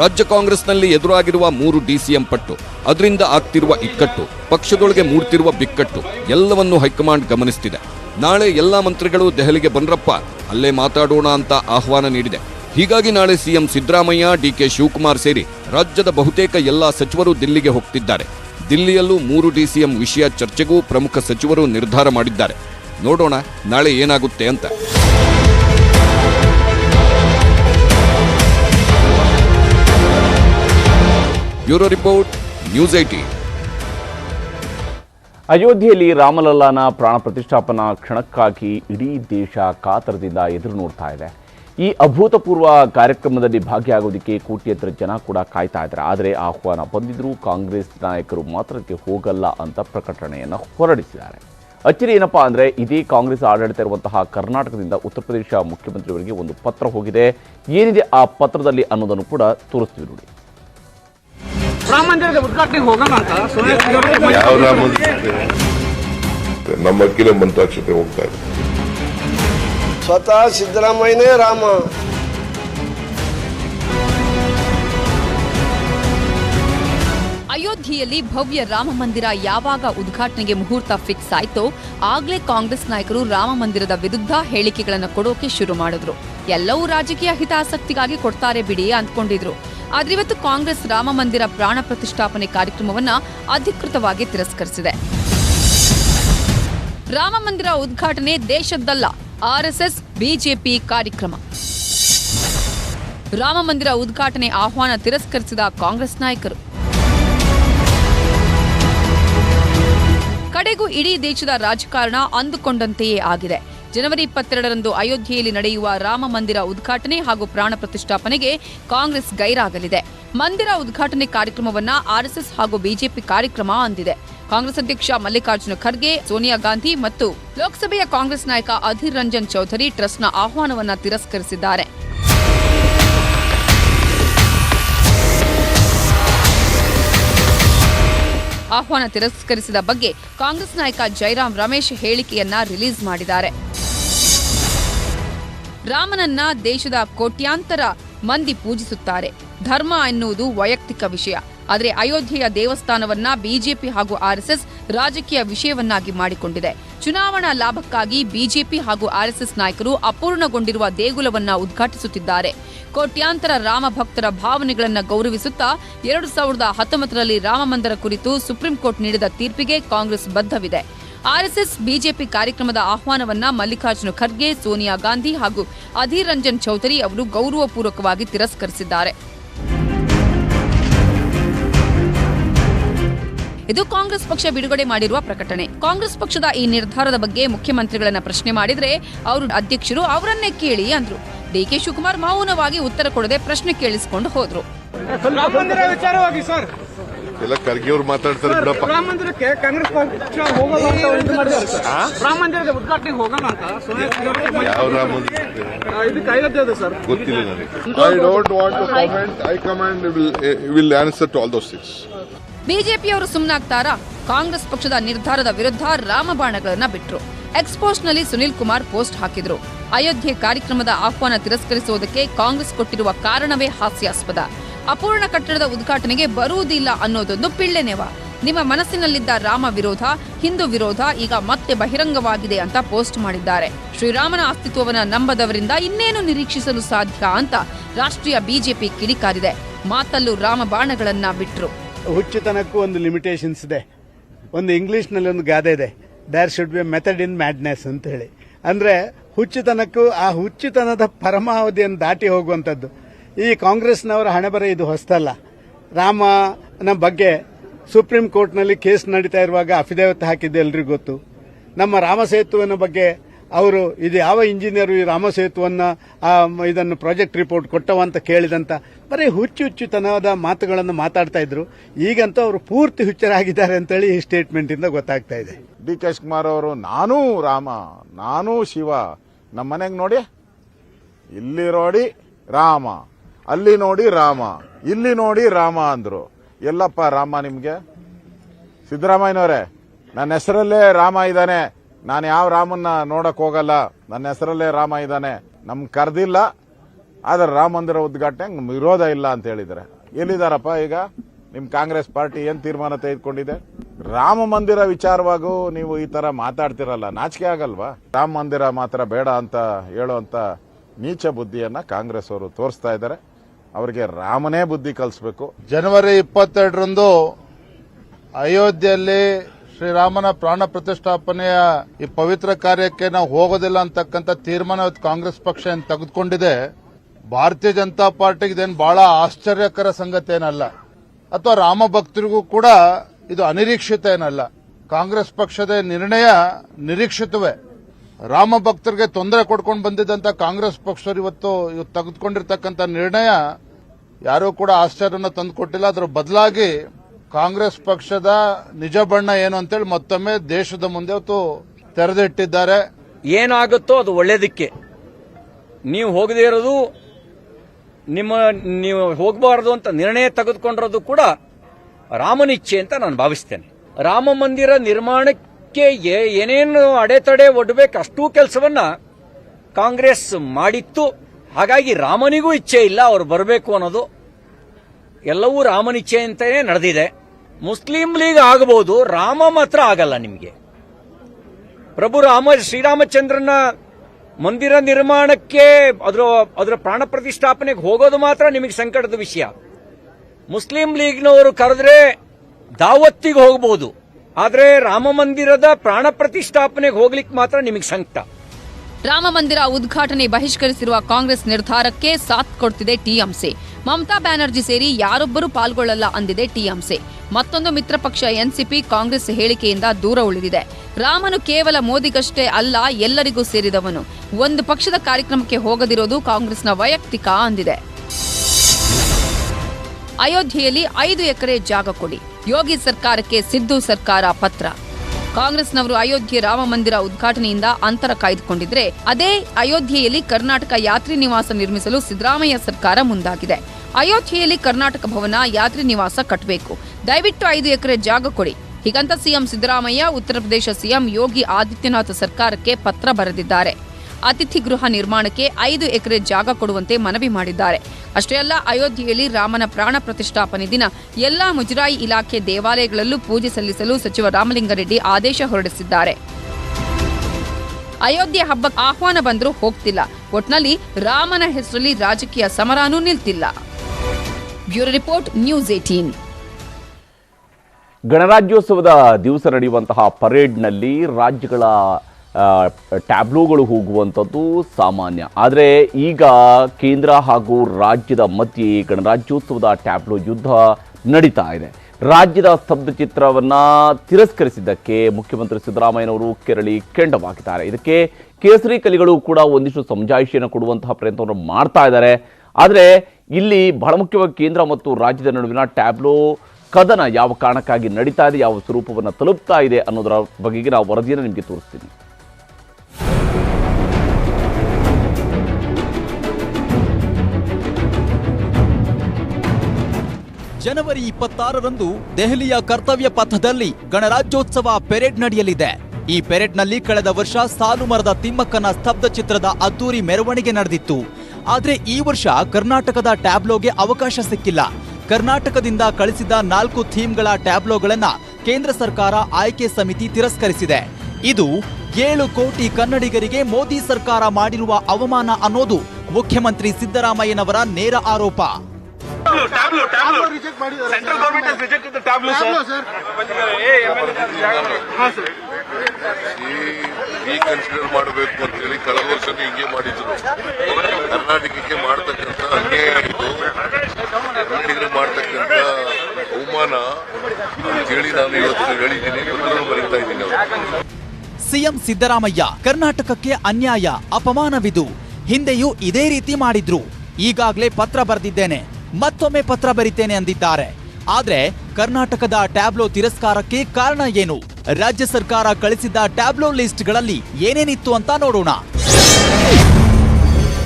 ರಾಜ್ಯ ಕಾಂಗ್ರೆಸ್ನಲ್ಲಿ ಎದುರಾಗಿರುವ ಮೂರು DCM ಪಟ್ಟು, ಅದರಿಂದ ಆಗ್ತಿರುವ ಇಕ್ಕಟ್ಟು, ಪಕ್ಷದೊಳಗೆ ಮೂಡ್ತಿರುವ ಬಿಕ್ಕಟ್ಟು, ಎಲ್ಲವನ್ನು high command ಗಮನಿಸ್ತಿದೆ. ನಾಳೆ ಎಲ್ಲ ಮಂತ್ರಿಗಳು ದೆಹಲಿಗೆ ಬಂದ್ರಪ್ಪ, ಅಲ್ಲೇ ಮಾತಾಡೋಣ ಅಂತ ಆಹ್ವಾನ ನೀಡಿದೆ. ಹೀಗಾಗಿ ನಾಳೆ ಸಿಎಂ ಸಿದ್ದರಾಮಯ್ಯ ಡಿಕೆ ಶಿವಕುಮಾರ್ ಸೇರಿ ರಾಜ್ಯದ ಬಹುತೇಕ ಎಲ್ಲ ಸಚಿವರು ದಿಲ್ಲಿಗೆ ಹೋಗ್ತಿದ್ದಾರೆ. ದಿಲ್ಲಿಯಲ್ಲೂ ಮೂರು ಡಿಸಿಎಂ ವಿಷಯ ಚರ್ಚೆಗೂ ಪ್ರಮುಖ ಸಚಿವರು ನಿರ್ಧಾರ ಮಾಡಿದ್ದಾರೆ. ನೋಡೋಣ ನಾಳೆ ಏನಾಗುತ್ತೆ ಅಂತ. ಬ್ಯೂರೋ ರಿಪೋರ್ಟ್, ನ್ಯೂಸ್ ಐಟಿ ಅಯೋಧ್ಯೆಯಲ್ಲಿ ರಾಮಲಲ್ಲಾನ ಪ್ರಾಣ ಪ್ರತಿಷ್ಠಾಪನಾ ಕ್ಷಣಕ್ಕಾಗಿ ಇಡೀ ದೇಶ ಕಾತರದಿಂದ ಎದುರು ನೋಡ್ತಾ ಇದೆ. ಈ ಅಭೂತಪೂರ್ವ ಕಾರ್ಯಕ್ರಮದಲ್ಲಿ ಭಾಗಿಯಾಗೋದಕ್ಕೆ ಕೋಟ್ಯಂತರ ಜನ ಕೂಡ ಕಾಯ್ತಾ ಇದ್ದಾರೆ. ಆದರೆ ಆಹ್ವಾನ ಬಂದಿದ್ರೂ ಕಾಂಗ್ರೆಸ್ ನಾಯಕರು ಮಾತ್ರಕ್ಕೆ ಹೋಗಲ್ಲ ಅಂತ ಪ್ರಕಟಣೆಯನ್ನು ಹೊರಡಿಸಿದ್ದಾರೆ. ಅಚ್ಚರಿ ಏನಪ್ಪಾ ಅಂದರೆ, ಇದೇ ಕಾಂಗ್ರೆಸ್ ಆಡಳಿತ ಇರುವಂತಹ ಕರ್ನಾಟಕದಿಂದ ಉತ್ತರ ಪ್ರದೇಶ ಮುಖ್ಯಮಂತ್ರಿಯವರಿಗೆ ಒಂದು ಪತ್ರ ಹೋಗಿದೆ. ಏನಿದೆ ಆ ಪತ್ರದಲ್ಲಿ ಅನ್ನೋದನ್ನು ಕೂಡ ತೋರಿಸ್ತೀವಿ ನೋಡಿ. ಯಾವ ರಾಮ ನಮ್ಮ ಅಕ್ಕಿಲೆ ಮಂತ್ರಾಕ್ಷತೆ ಹೋಗ್ತಾ ಇದೆ. ಸ್ವತಃ ಸಿದ್ದರಾಮಯ್ಯನೇ ರಾಮ. ಅಯೋಧ್ಯೆಯಲ್ಲಿ ಭವ್ಯ ರಾಮ ಮಂದಿರ ಯಾವಾಗ ಉದ್ಘಾಟನೆಗೆ ಮುಹೂರ್ತ ಫಿಕ್ಸ್ ಆಯ್ತೋ ಆಗ್ಲೇ ಕಾಂಗ್ರೆಸ್ ನಾಯಕರು ರಾಮ ಮಂದಿರದ ವಿರುದ್ಧ ಹೇಳಿಕೆಗಳನ್ನು ಕೊಡೋಕೆ ಶುರು ಮಾಡಿದ್ರು. ಎಲ್ಲವೂ ರಾಜಕೀಯ ಹಿತಾಸಕ್ತಿಗಾಗಿ ಕೊಡ್ತಾರೆ ಬಿಡಿ ಅಂದ್ಕೊಂಡಿದ್ರು. ಆದ್ರೆ ಇವತ್ತು ಕಾಂಗ್ರೆಸ್ ರಾಮ ಮಂದಿರ ಪ್ರಾಣ ಪ್ರತಿಷ್ಠಾಪನೆ ಕಾರ್ಯಕ್ರಮವನ್ನ ಅಧಿಕೃತವಾಗಿ ತಿರಸ್ಕರಿಸಿದೆ. ರಾಮ ಮಂದಿರ ಉದ್ಘಾಟನೆ ದೇಶದ್ದಲ್ಲ ಆರ್ಎಸ್ಎಸ್ ಬಿಜೆಪಿ ಕಾರ್ಯಕ್ರಮ. ರಾಮ ಮಂದಿರ ಉದ್ಘಾಟನೆ ಆಹ್ವಾನ ತಿರಸ್ಕರಿಸಿದ ಕಾಂಗ್ರೆಸ್ ನಾಯಕರು. ಕಡೆಗೂ ಇಡೀ ದೇಶದ ರಾಜಕಾರಣ ಅಂದುಕೊಂಡಂತೆಯೇ ಆಗಿದೆ. ಜನವರಿ ಇಪ್ಪತ್ತೆರಡರಂದು ಅಯೋಧ್ಯೆಯಲ್ಲಿ ನಡೆಯುವ ರಾಮ ಮಂದಿರ ಉದ್ಘಾಟನೆ ಹಾಗೂ ಪ್ರಾಣ ಪ್ರತಿಷ್ಠಾಪನೆಗೆ ಕಾಂಗ್ರೆಸ್ ಗೈರಾಗಲಿದೆ. ಮಂದಿರ ಉದ್ಘಾಟನೆ ಕಾರ್ಯಕ್ರಮವನ್ನ ಆರ್ಎಸ್ಎಸ್ ಹಾಗೂ ಬಿಜೆಪಿ ಕಾರ್ಯಕ್ರಮ ಅಂದಿದೆ. ಕಾಂಗ್ರೆಸ್ ಅಧ್ಯಕ್ಷ ಮಲ್ಲಿಕಾರ್ಜುನ ಖರ್ಗೆ, ಸೋನಿಯಾ ಗಾಂಧಿ ಮತ್ತು ಲೋಕಸಭೆಯ ಕಾಂಗ್ರೆಸ್ ನಾಯಕ ಅಧೀರ್ ರಂಜನ್ ಚೌಧರಿ ಟ್ರಸ್ಟ್ನ ಆಹ್ವಾನವನ್ನ ತಿರಸ್ಕರಿಸಿದ್ದಾರೆ. ಆಹ್ವಾನ ತಿರಸ್ಕರಿಸಿದ ಬಗ್ಗೆ ಕಾಂಗ್ರೆಸ್ ನಾಯಕ ಜೈರಾಮ್ ರಮೇಶ್ ಹೇಳಿಕೆಯನ್ನ ರಿಲೀಸ್ ಮಾಡಿದ್ದಾರೆ. ರಾಮನನ್ನ ದೇಶದ ಕೋಟ್ಯಾಂತರ ಮಂದಿ ಪೂಜಿಸುತ್ತಾರೆ. ಧರ್ಮ ಎನ್ನುವುದು ವೈಯಕ್ತಿಕ ವಿಷಯ. ಆದರೆ ಅಯೋಧ್ಯೆಯ ದೇವಸ್ಥಾನವನ್ನ ಬಿಜೆಪಿ ಹಾಗೂ ಆರ್ಎಸ್ಎಸ್ ರಾಜಕೀಯ ವಿಷಯವನ್ನಾಗಿ ಮಾಡಿಕೊಂಡಿದೆ. ಚುನಾವಣಾ ಲಾಭಕ್ಕಾಗಿ ಬಿಜೆಪಿ ಹಾಗೂ ಆರ್ಎಸ್ಎಸ್ ನಾಯಕರು ಅಪೂರ್ಣಗೊಂಡಿರುವ ದೇಗುಲವನ್ನ ಉದ್ಘಾಟಿಸುತ್ತಿದ್ದಾರೆ. ಕೋಟ್ಯಾಂತರ ರಾಮ ಭಕ್ತರ ಭಾವನೆಗಳನ್ನು ಗೌರವಿಸುತ್ತಾ ಎರಡು ಸಾವಿರದ ಹತ್ತೊಂಬತ್ತರಲ್ಲಿ ರಾಮಮಂದಿರ ಕುರಿತು ಸುಪ್ರೀಂ ಕೋರ್ಟ್ ನೀಡಿದ ತೀರ್ಪಿಗೆ ಕಾಂಗ್ರೆಸ್ ಬದ್ಧವಿದೆ. ಆರ್ಎಸ್ಎಸ್ ಬಿಜೆಪಿ ಕಾರ್ಯಕ್ರಮದ ಆಹ್ವಾನವನ್ನ ಮಲ್ಲಿಕಾರ್ಜುನ ಖರ್ಗೆ, ಸೋನಿಯಾ ಗಾಂಧಿ ಹಾಗೂ ಅಧೀರ್ ರಂಜನ್ ಚೌಧರಿ ಅವರು ಗೌರವಪೂರ್ವಕವಾಗಿ ತಿರಸ್ಕರಿಸಿದ್ದಾರೆ. ಇದು ಕಾಂಗ್ರೆಸ್ ಪಕ್ಷ ಬಿಡುಗಡೆ ಮಾಡಿರುವ ಪ್ರಕಟಣೆ. ಕಾಂಗ್ರೆಸ್ ಪಕ್ಷದ ಈ ನಿರ್ಧಾರದ ಬಗ್ಗೆ ಮುಖ್ಯಮಂತ್ರಿಗಳನ್ನ ಪ್ರಶ್ನೆ ಮಾಡಿದ್ರೆ ಅವರು ಅಧ್ಯಕ್ಷರು ಅವರನ್ನೇ ಕೇಳಿ ಅಂದ್ರು. ಡಿಕೆ ಶಿವಕುಮಾರ್ ಮೌನವಾಗಿ ಉತ್ತರ ಕೊಡದೆ ಪ್ರಶ್ನೆ ಕೇಳಿಸಿಕೊಂಡು ಹೋದ್ರು. ಎಲ್ಲ ಖರ್ಗೆ ಅವ್ರು ಮಾತಾಡ್ತಾರೆ ಬಿಡಪ್ಪ. ರಾಮ ಮಂದಿರಕ್ಕೆ ಕಾಂಗ್ರೆಸ್ ಪಕ್ಷ ಹೋಗಲ್ಲ ಅಂತ ಇದು ಮಾಡಿದ್ದಾರೆ ಸರ್. ರಾಮ ಮಂದಿರದ ಉದ್ಘಾಟನೆಗೆ ಹೋಗಲ್ಲ ಅಂತ ಗಾಂಧಿ ಅವರು ಯಾವ ರಾಮ ಇದಕ್ಕೆ ಅಯೋಧ್ಯೆ ಸರ್. ಗೊತ್ತಿಲ್ಲ ನನಗೆ. I don't want to comment I command will answer to all those things ಬಿಜೆಪಿಯವರು ಸುಮ್ಮನಾಗ್ತಾರಾ ಕಾಂಗ್ರೆಸ್ ಪಕ್ಷದ ನಿರ್ಧಾರದ ವಿರುದ್ಧ ರಾಮಬಾಣಗಳನ್ನ ಬಿಟ್ರು. ಎಕ್ಸ್ಪೋಸ್ಟ್ನಲ್ಲಿ ಸುನಿಲ್ ಕುಮಾರ್ ಪೋಸ್ಟ್ ಹಾಕಿದ್ರು. ಅಯೋಧ್ಯೆ ಕಾರ್ಯಕ್ರಮದ ಆಹ್ವಾನ ತಿರಸ್ಕರಿಸುವುದಕ್ಕೆ ಕಾಂಗ್ರೆಸ್ ಕೊಟ್ಟಿರುವ ಕಾರಣವೇ ಹಾಸ್ಯಾಸ್ಪದ. ಅಪೂರ್ಣ ಕಟ್ಟಡದ ಉದ್ಘಾಟನೆಗೆ ಬರುವುದಿಲ್ಲ ಅನ್ನೋದೊಂದು ಪಿಳ್ಳೆನೆವ ನಿಮ್ಮ ಮನಸ್ಸಿನಲ್ಲಿದ್ದ ರಾಮ ವಿರೋಧ, ಹಿಂದೂ ವಿರೋಧ ಈಗ ಮತ್ತೆ ಬಹಿರಂಗವಾಗಿದೆ ಅಂತ ಪೋಸ್ಟ್ ಮಾಡಿದ್ದಾರೆ. ಶ್ರೀರಾಮನ ಅಸ್ತಿತ್ವವನ್ನು ನಂಬದವರಿಂದ ಇನ್ನೇನು ನಿರೀಕ್ಷಿಸಲು ಸಾಧ್ಯ ಅಂತ ರಾಷ್ಟ್ರೀಯ ಬಿಜೆಪಿ ಕಿಡಿಕಾರಿದೆ ಮಾತಲ್ಲೂ ರಾಮ ಬಾಣಗಳನ್ನ ಬಿಟ್ರು. ಹುಚ್ಚುತನಕ್ಕೂ ಒಂದು ಲಿಮಿಟೇಷನ್ಸ್ ಇದೆ. ಒಂದು ಇಂಗ್ಲಿಷ್ನಲ್ಲಿ ಒಂದು ಗಾದೆ ಇದೆ. There should be method in madness ಅಂತ ಹೇಳಿ. ಅಂದ್ರೆ ಹುಚ್ಚುತನಕ್ಕೂ ಆ ಹುಚ್ಚುತನದ ಪರಮಾವಧಿಯನ್ನು ದಾಟಿ ಹೋಗುವಂಥದ್ದು. ಈ ಕಾಂಗ್ರೆಸ್ನವರ ಹಣೆಬರ ಇದು ಹೊಸ್ತಲ್ಲ. ರಾಮನ ಬಗ್ಗೆ ಸುಪ್ರೀಂ ಕೋರ್ಟ್ನಲ್ಲಿ ಕೇಸ್ ನಡೀತಾ ಇರುವಾಗ ಅಫಿಡೇವಿಟ್ ಹಾಕಿದ್ದು ಎಲ್ರಿಗೂ ಗೊತ್ತು. ನಮ್ಮ ರಾಮ ಸೇತುವಿನ ಬಗ್ಗೆ ಅವರು ಇದು ಯಾವ ಇಂಜಿನಿಯರು ಈ ರಾಮ ಸೇತುವನ್ನ ಇದನ್ನು ಪ್ರಾಜೆಕ್ಟ್ ರಿಪೋರ್ಟ್ ಕೊಟ್ಟವ ಅಂತ ಕೇಳಿದಂತ ಬರೀ ಹುಚ್ಚು ಹುಚ್ಚುತನದ ಮಾತುಗಳನ್ನು ಮಾತಾಡ್ತಾ ಇದ್ರು. ಈಗಂತೂ ಅವರು ಪೂರ್ತಿ ಹುಚ್ಚರಾಗಿದ್ದಾರೆ ಅಂತೇಳಿ ಈ ಸ್ಟೇಟ್ಮೆಂಟ್ ಇಂದ ಗೊತ್ತಾಗ್ತಾ ಇದೆ. ಡಿ ಕೆ ಕುಮಾರ್ ಅವರು, ನಾನೂ ರಾಮ, ನಾನೂ ಶಿವ ನಮ್ಮ ಮನೆಗೆ ನೋಡಿ ಇಲ್ಲಿ ನೋಡಿ ರಾಮ ಅಲ್ಲಿ ನೋಡಿ ರಾಮ, ಇಲ್ಲಿ ನೋಡಿ ರಾಮ ಅಂದ್ರು. ಎಲ್ಲಪ್ಪ ರಾಮ ನಿಮ್ಗೆ? ಸಿದ್ದರಾಮಯ್ಯನವರೇ, ನನ್ನ ಹೆಸರಲ್ಲೇ ರಾಮ ಇದ್ದಾನೆ. ನಾನು ಯಾವ ರಾಮನ್ನ ನೋಡಕ್ ಹೋಗಲ್ಲ. ನನ್ನ ಹೆಸರಲ್ಲೇ ರಾಮ ಇದ್ದಾನೆ. ನಮ್ ಕರ್ದಿಲ್ಲ. ಆದ್ರೆ ರಾಮ ಮಂದಿರ ಉದ್ಘಾಟನೆ ವಿರೋಧ ಇಲ್ಲ ಅಂತ ಹೇಳಿದ್ರೆ ಎಲ್ಲಿದಾರಪ್ಪ ಈಗ? ನಿಮ್ ಕಾಂಗ್ರೆಸ್ ಪಾರ್ಟಿ ಏನ್ ತೀರ್ಮಾನ ತೆಗೆದುಕೊಂಡಿದೆ? ರಾಮ ಮಂದಿರ ವಿಚಾರವಾಗೂ ನೀವು ಈ ತರ ಮಾತಾಡ್ತಿರಲ್ಲ. ನಾಚಿಕೆ ಆಗಲ್ವಾ? ರಾಮ ಮಂದಿರ ಮಾತ್ರ ಬೇಡ ಅಂತ ಹೇಳುವಂತ ನೀಚ ಬುದ್ಧಿಯನ್ನ ಕಾಂಗ್ರೆಸ್ ಅವರು ತೋರಿಸ್ತಾ ಇದ್ದಾರೆ. ಅವರಿಗೆ ರಾಮನೇ ಬುದ್ಧಿ ಕಲಿಸಬೇಕು. ಜನವರಿ ಇಪ್ಪತ್ತೆರಡರಂದು ಅಯೋಧ್ಯೆಯಲ್ಲಿ ಶ್ರೀರಾಮನ ಪ್ರಾಣ ಪ್ರತಿಷ್ಠಾಪನೆಯ ಈ ಪವಿತ್ರ ಕಾರ್ಯಕ್ಕೆ ನಾವು ಹೋಗೋದಿಲ್ಲ ಅಂತಕ್ಕಂಥ ತೀರ್ಮಾನ ಕಾಂಗ್ರೆಸ್ ಪಕ್ಷ ಏನು ತೆಗೆದುಕೊಂಡಿದೆ, ಭಾರತೀಯ ಜನತಾ ಪಾರ್ಟಿಗೆ ಇದೇನು ಬಹಳ ಆಶ್ಚರ್ಯಕರ ಸಂಗತಿ ಏನಲ್ಲ. ಅಥವಾ ರಾಮ ಭಕ್ತರಿಗೂ ಕೂಡ ಇದು ಅನಿರೀಕ್ಷಿತ ಏನಲ್ಲ. ಕಾಂಗ್ರೆಸ್ ಪಕ್ಷದ ನಿರ್ಣಯ ನಿರೀಕ್ಷಿತವೇ. ರಾಮ ಭಕ್ತರಿಗೆ ತೊಂದರೆ ಕೊಡ್ಕೊಂಡು ಬಂದಿದ್ದಂತ ಕಾಂಗ್ರೆಸ್ ಪಕ್ಷರು ಇವತ್ತು ಇವತ್ತು ತೆಗೆದುಕೊಂಡಿರ್ತಕ್ಕಂಥ ನಿರ್ಣಯ ಯಾರೂ ಕೂಡ ಆಶ್ಚರ್ಯನ ತಂದುಕೊಟ್ಟಿಲ್ಲ ಅದರ ಬದಲಾಗಿ ಕಾಂಗ್ರೆಸ್ ಪಕ್ಷದ ನಿಜ ಬಣ್ಣ ಏನು ಅಂತೇಳಿ ಮತ್ತೊಮ್ಮೆ ದೇಶದ ಮುಂದೆ ಇವತ್ತು ತೆರೆದಿಟ್ಟಿದ್ದಾರೆ. ಏನಾಗುತ್ತೋ ಅದು ಒಳ್ಳೇದಕ್ಕೆ ನೀವು ಹೋಗದೇ ಇರೋದು, ನಿಮ್ಮ, ನೀವು ಹೋಗಬಾರದು ಅಂತ ನಿರ್ಣಯ ತೆಗೆದುಕೊಂಡಿರೋದು ಕೂಡ ರಾಮನಿಚ್ಛೆ ಅಂತ ನಾನು ಭಾವಿಸ್ತೇನೆ. ರಾಮ ಮಂದಿರ ನಿರ್ಮಾಣಕ್ಕೆ ಏ- ಏನೇನು ಅಡೆತಡೆ ಒಡ್ಬೇಕು ಅಷ್ಟೂ ಕೆಲಸವನ್ನ ಕಾಂಗ್ರೆಸ್ ಮಾಡಿತ್ತು. ಹಾಗಾಗಿ ರಾಮನಿಗೂ ಇಚ್ಛೆ ಇಲ್ಲ ಅವ್ರು ಬರಬೇಕು ಅನ್ನೋದು. ಎಲ್ಲವೂ ರಾಮನ ಇಚ್ಛೆ ಅಂತಾನೆ ನಡೆದಿದೆ. ಮುಸ್ಲಿಂ ಲೀಗ್ ಆಗಬಹುದು ರಾಮ ಮಾತ್ರ ಆಗಲ್ಲ ನಿಮಗೆ. ಪ್ರಭು ರಾಮ, ಶ್ರೀರಾಮಚಂದ್ರನ ಮಂದಿರ ನಿರ್ಮಾಣಕ್ಕೆ ಅದರ ಅದರ ಪ್ರಾಣ ಪ್ರತಿಷ್ಠಾಪನೆಗೆ ಹೋಗೋದು ಮಾತ್ರ ನಿಮಗೆ ಸಂಕಟದ ವಿಷಯ. ಮುಸ್ಲಿಂ ಲೀಗ್ನವರು ಕರೆದ್ರೆ ದಾವತ್ತಿಗೆ ಹೋಗಬಹುದು ಆದ್ರೆ ರಾಮ ಮಂದಿರದ ಪ್ರಾಣ ಪ್ರತಿಷ್ಠಾಪನೆಗೆ ಹೋಗ್ಲಿಕ್ಕೆ ಮಾತ್ರ ನಿಮಗೆ ಸಂಕಟ. ರಾಮ ಮಂದಿರ ಉದ್ಘಾಟನೆ ಬಹಿಷ್ಕರಿಸಿರುವ ಕಾಂಗ್ರೆಸ್ ನಿರ್ಧಾರಕ್ಕೆ ಸಾಥ್ ಕೊಡ್ತಿದೆ ಟಿಎಂಸಿ. ಮಮತಾ ಬ್ಯಾನರ್ಜಿ ಸೇರಿ ಯಾರೊಬ್ಬರೂ ಪಾಲ್ಗೊಳ್ಳಲ್ಲ ಅಂದಿದೆ ಟಿಎಂಸಿ. ಮತ್ತೊಂದು ಮಿತ್ರ ಪಕ್ಷ ಎನ್ಸಿಪಿ ಕಾಂಗ್ರೆಸ್ ಹೇಳಿಕೆಯಿಂದ ದೂರ ಉಳಿದಿದೆ. ರಾಮನು ಕೇವಲ ಮೋದಿಗಷ್ಟೇ ಅಲ್ಲ, ಎಲ್ಲರಿಗೂ ಸೇರಿದವನು. ಒಂದು ಪಕ್ಷದ ಕಾರ್ಯಕ್ರಮಕ್ಕೆ ಹೋಗದಿರೋದು ಕಾಂಗ್ರೆಸ್ನ ವೈಯಕ್ತಿಕ ಅಂದಿದೆ. ಅಯೋಧ್ಯೆಯಲ್ಲಿ ಐದು ಎಕರೆ ಜಾಗ ಕೊಡಿ. ಯೋಗಿ ಸರ್ಕಾರಕ್ಕೆ ಸಿದ್ದು ಸರ್ಕಾರ ಪತ್ರ. ಕಾಂಗ್ರೆಸ್ನವರು ಅಯೋಧ್ಯೆ ರಾಮ ಮಂದಿರ ಉದ್ಘಾಟನೆಯಿಂದ ಅಂತರ ಕಾಯ್ದುಕೊಂಡಿದ್ರೆ ಅದೇ ಅಯೋಧ್ಯೆಯಲ್ಲಿ ಕರ್ನಾಟಕ ಯಾತ್ರಿ ನಿವಾಸ ನಿರ್ಮಿಸಲು ಸಿದ್ದರಾಮಯ್ಯ ಸರ್ಕಾರ ಮುಂದಾಗಿದೆ. ಅಯೋಧ್ಯೆಯಲ್ಲಿ ಕರ್ನಾಟಕ ಭವನ ಯಾತ್ರಿ ನಿವಾಸ ಕಟ್ಟಬೇಕು. ದಯವಿಟ್ಟು ಐದು ಎಕರೆ ಜಾಗ ಕೊಡಿ. ಹೀಗಂತ ಸಿಎಂ ಸಿದ್ದರಾಮಯ್ಯ, ಉತ್ತರ ಪ್ರದೇಶ ಸಿಎಂ ಯೋಗಿ ಆದಿತ್ಯನಾಥ್ ಸರ್ಕಾರಕ್ಕೆ ಪತ್ರ ಬರೆದಿದ್ದಾರೆ. ಅತಿಥಿ ಗೃಹ ನಿರ್ಮಾಣಕ್ಕೆ ಐದು ಎಕರೆ ಜಾಗ ಕೊಡುವಂತೆ ಮನವಿ ಮಾಡಿದ್ದಾರೆ. ಅಷ್ಟೇ ಅಲ್ಲ, ಅಯೋಧ್ಯೆಯಲ್ಲಿ ರಾಮನ ಪ್ರಾಣ ಪ್ರತಿಷ್ಠಾಪನೆ ದಿನ ಎಲ್ಲಾ ಮುಜರಾಯಿ ಇಲಾಖೆ ದೇವಾಲಯಗಳಲ್ಲೂ ಪೂಜೆ ಸಲ್ಲಿಸಲು ಸಚಿವ ರಾಮಲಿಂಗಾರೆಡ್ಡಿ ಆದೇಶ ಹೊರಡಿಸಿದ್ದಾರೆ. ಅಯೋಧ್ಯೆ ಹಬ್ಬಕ್ಕೆ ಆಹ್ವಾನ ಬಂದರೂ ಹೋಗ್ತಿಲ್ಲ. ಒಟ್ನಲ್ಲಿ ರಾಮನ ಹೆಸರಲ್ಲಿ ರಾಜಕೀಯ ಸಮರಾನೂ ನಿಲ್ತಿಲ್ಲ. ಬ್ಯೂರೋ ರಿಪೋರ್ಟ್, ನ್ಯೂಸ್ ಏಟೀನ್ ಗಣರಾಜ್ಯೋತ್ಸವದ ದಿವಸ ನಡೆಯುವಂತಹ ಪರೇಡ್ನಲ್ಲಿ ರಾಜ್ಯಗಳ ಟ್ಯಾಬ್ಲೋಗಳು ಹೋಗುವಂಥದ್ದು ಸಾಮಾನ್ಯ. ಆದರೆ ಈಗ ಕೇಂದ್ರ ಹಾಗೂ ರಾಜ್ಯದ ಮಧ್ಯೆ ಗಣರಾಜ್ಯೋತ್ಸವದ ಟ್ಯಾಬ್ಲೋ ಯುದ್ಧ ನಡೀತಾ ಇದೆ. ರಾಜ್ಯದ ಸ್ತಬ್ಧ ಚಿತ್ರವನ್ನು ತಿರಸ್ಕರಿಸಿದ್ದಕ್ಕೆ ಮುಖ್ಯಮಂತ್ರಿ ಸಿದ್ದರಾಮಯ್ಯನವರು ಕೆರಳಿ ಕೆಂಡವಾಗಿದ್ದಾರೆ ಇದಕ್ಕೆ ಕೇಸರಿ ಕಲಿಗಳು ಕೂಡ ಒಂದಿಷ್ಟು ಸಮಜಾಯಿಷಿಯನ್ನು ಕೊಡುವಂತಹ ಪ್ರಯತ್ನವನ್ನು ಮಾಡ್ತಾ ಇದ್ದಾರೆ. ಆದರೆ ಇಲ್ಲಿ ಬಹಳ ಮುಖ್ಯವಾಗಿ ಕೇಂದ್ರ ಮತ್ತು ರಾಜ್ಯದ ನಡುವಿನ ಟ್ಯಾಬ್ಲೋ ಕದನ ಯಾವ ಕಾರಣಕ್ಕಾಗಿ ನಡೀತಾ ಇದೆ, ಯಾವ ಸ್ವರೂಪವನ್ನು ತಲುಪ್ತಾ ಇದೆ ಅನ್ನೋದರ ಬಗೆಗೆ ನಾವು ವರದಿಯನ್ನು ನಿಮಗೆ ತೋರಿಸ್ತೀನಿ. ಜನವರಿ ಇಪ್ಪತ್ತಾರರಂದು ದೆಹಲಿಯ ಕರ್ತವ್ಯ ಪಥದಲ್ಲಿ ಗಣರಾಜ್ಯೋತ್ಸವ ಪೆರೇಡ್ ನಡೆಯಲಿದೆ. ಈ ಪೆರೇಡ್ನಲ್ಲಿ ಕಳೆದ ವರ್ಷ ಸಾಲು ಮರದ ತಿಮ್ಮಕ್ಕನ ಸ್ತಬ್ಧ ಚಿತ್ರದ ಅದ್ದೂರಿ ಮೆರವಣಿಗೆ ನಡೆದಿತ್ತು. ಆದರೆ ಈ ವರ್ಷ ಕರ್ನಾಟಕದ ಟ್ಯಾಬ್ಲೋಗೆ ಅವಕಾಶ ಸಿಕ್ಕಿಲ್ಲ. ಕರ್ನಾಟಕದಿಂದ ಕಳಿಸಿದ ನಾಲ್ಕು ಥೀಮ್ಗಳ ಟ್ಯಾಬ್ಲೋಗಳನ್ನ ಕೇಂದ್ರ ಸರ್ಕಾರ ಆಯ್ಕೆ ಸಮಿತಿ ತಿರಸ್ಕರಿಸಿದೆ. ಇದು ಏಳು ಕೋಟಿ ಕನ್ನಡಿಗರಿಗೆ ಮೋದಿ ಸರ್ಕಾರ ಮಾಡಿರುವ ಅವಮಾನ ಅನ್ನೋದು ಮುಖ್ಯಮಂತ್ರಿ ಸಿದ್ದರಾಮಯ್ಯನವರ ನೇರ ಆರೋಪ. ರೀಕನ್ಸಿಡರ್ ಮಾಡಬೇಕು ಅಂತೇಳಿ ಕಳೆದ ವರ್ಷನೂ ಹಿಂಗೆ ಮಾಡಿದ್ರು. ಕರ್ನಾಟಕಕ್ಕೆ ಮಾಡ್ತಕ್ಕಂಥ ಅನ್ಯಾಯ ಇದು. ಕನ್ನಡಿಗರು ಮಾಡ್ತಕ್ಕಂಥ ಅವಮಾನ ಅಂತೇಳಿ ನಾನು ಇವತ್ತು ಹೇಳಿದ್ದೀನಿ. ಪತ್ರ ಬರೀತಾ ಇದ್ದೀನಿ. ಸಿಎಂ ಸಿದ್ದರಾಮಯ್ಯ ಕರ್ನಾಟಕಕ್ಕೆ ಅನ್ಯಾಯ ಅಪಮಾನವಿದು. ಹಿಂದೆಯೂ ಇದೇ ರೀತಿ ಮಾಡಿದ್ರು. ಈಗಾಗಲೇ ಪತ್ರ ಬರೆದಿದ್ದೇನೆ. ಮತ್ತೊಮ್ಮೆ ಪತ್ರ ಬರಿತೇನೆ ಅಂದಿದ್ದಾರೆ. ಆದ್ರೆ ಕರ್ನಾಟಕದ ಟ್ಯಾಬ್ಲೋ ತಿರಸ್ಕಾರಕ್ಕೆ ಕಾರಣ ಏನು? ರಾಜ್ಯ ಸರ್ಕಾರ ಕಳಿಸಿದ್ದ ಟ್ಯಾಬ್ಲೋ ಲಿಸ್ಟ್ಗಳಲ್ಲಿ ಏನೇನಿತ್ತು ಅಂತ ನೋಡೋಣ.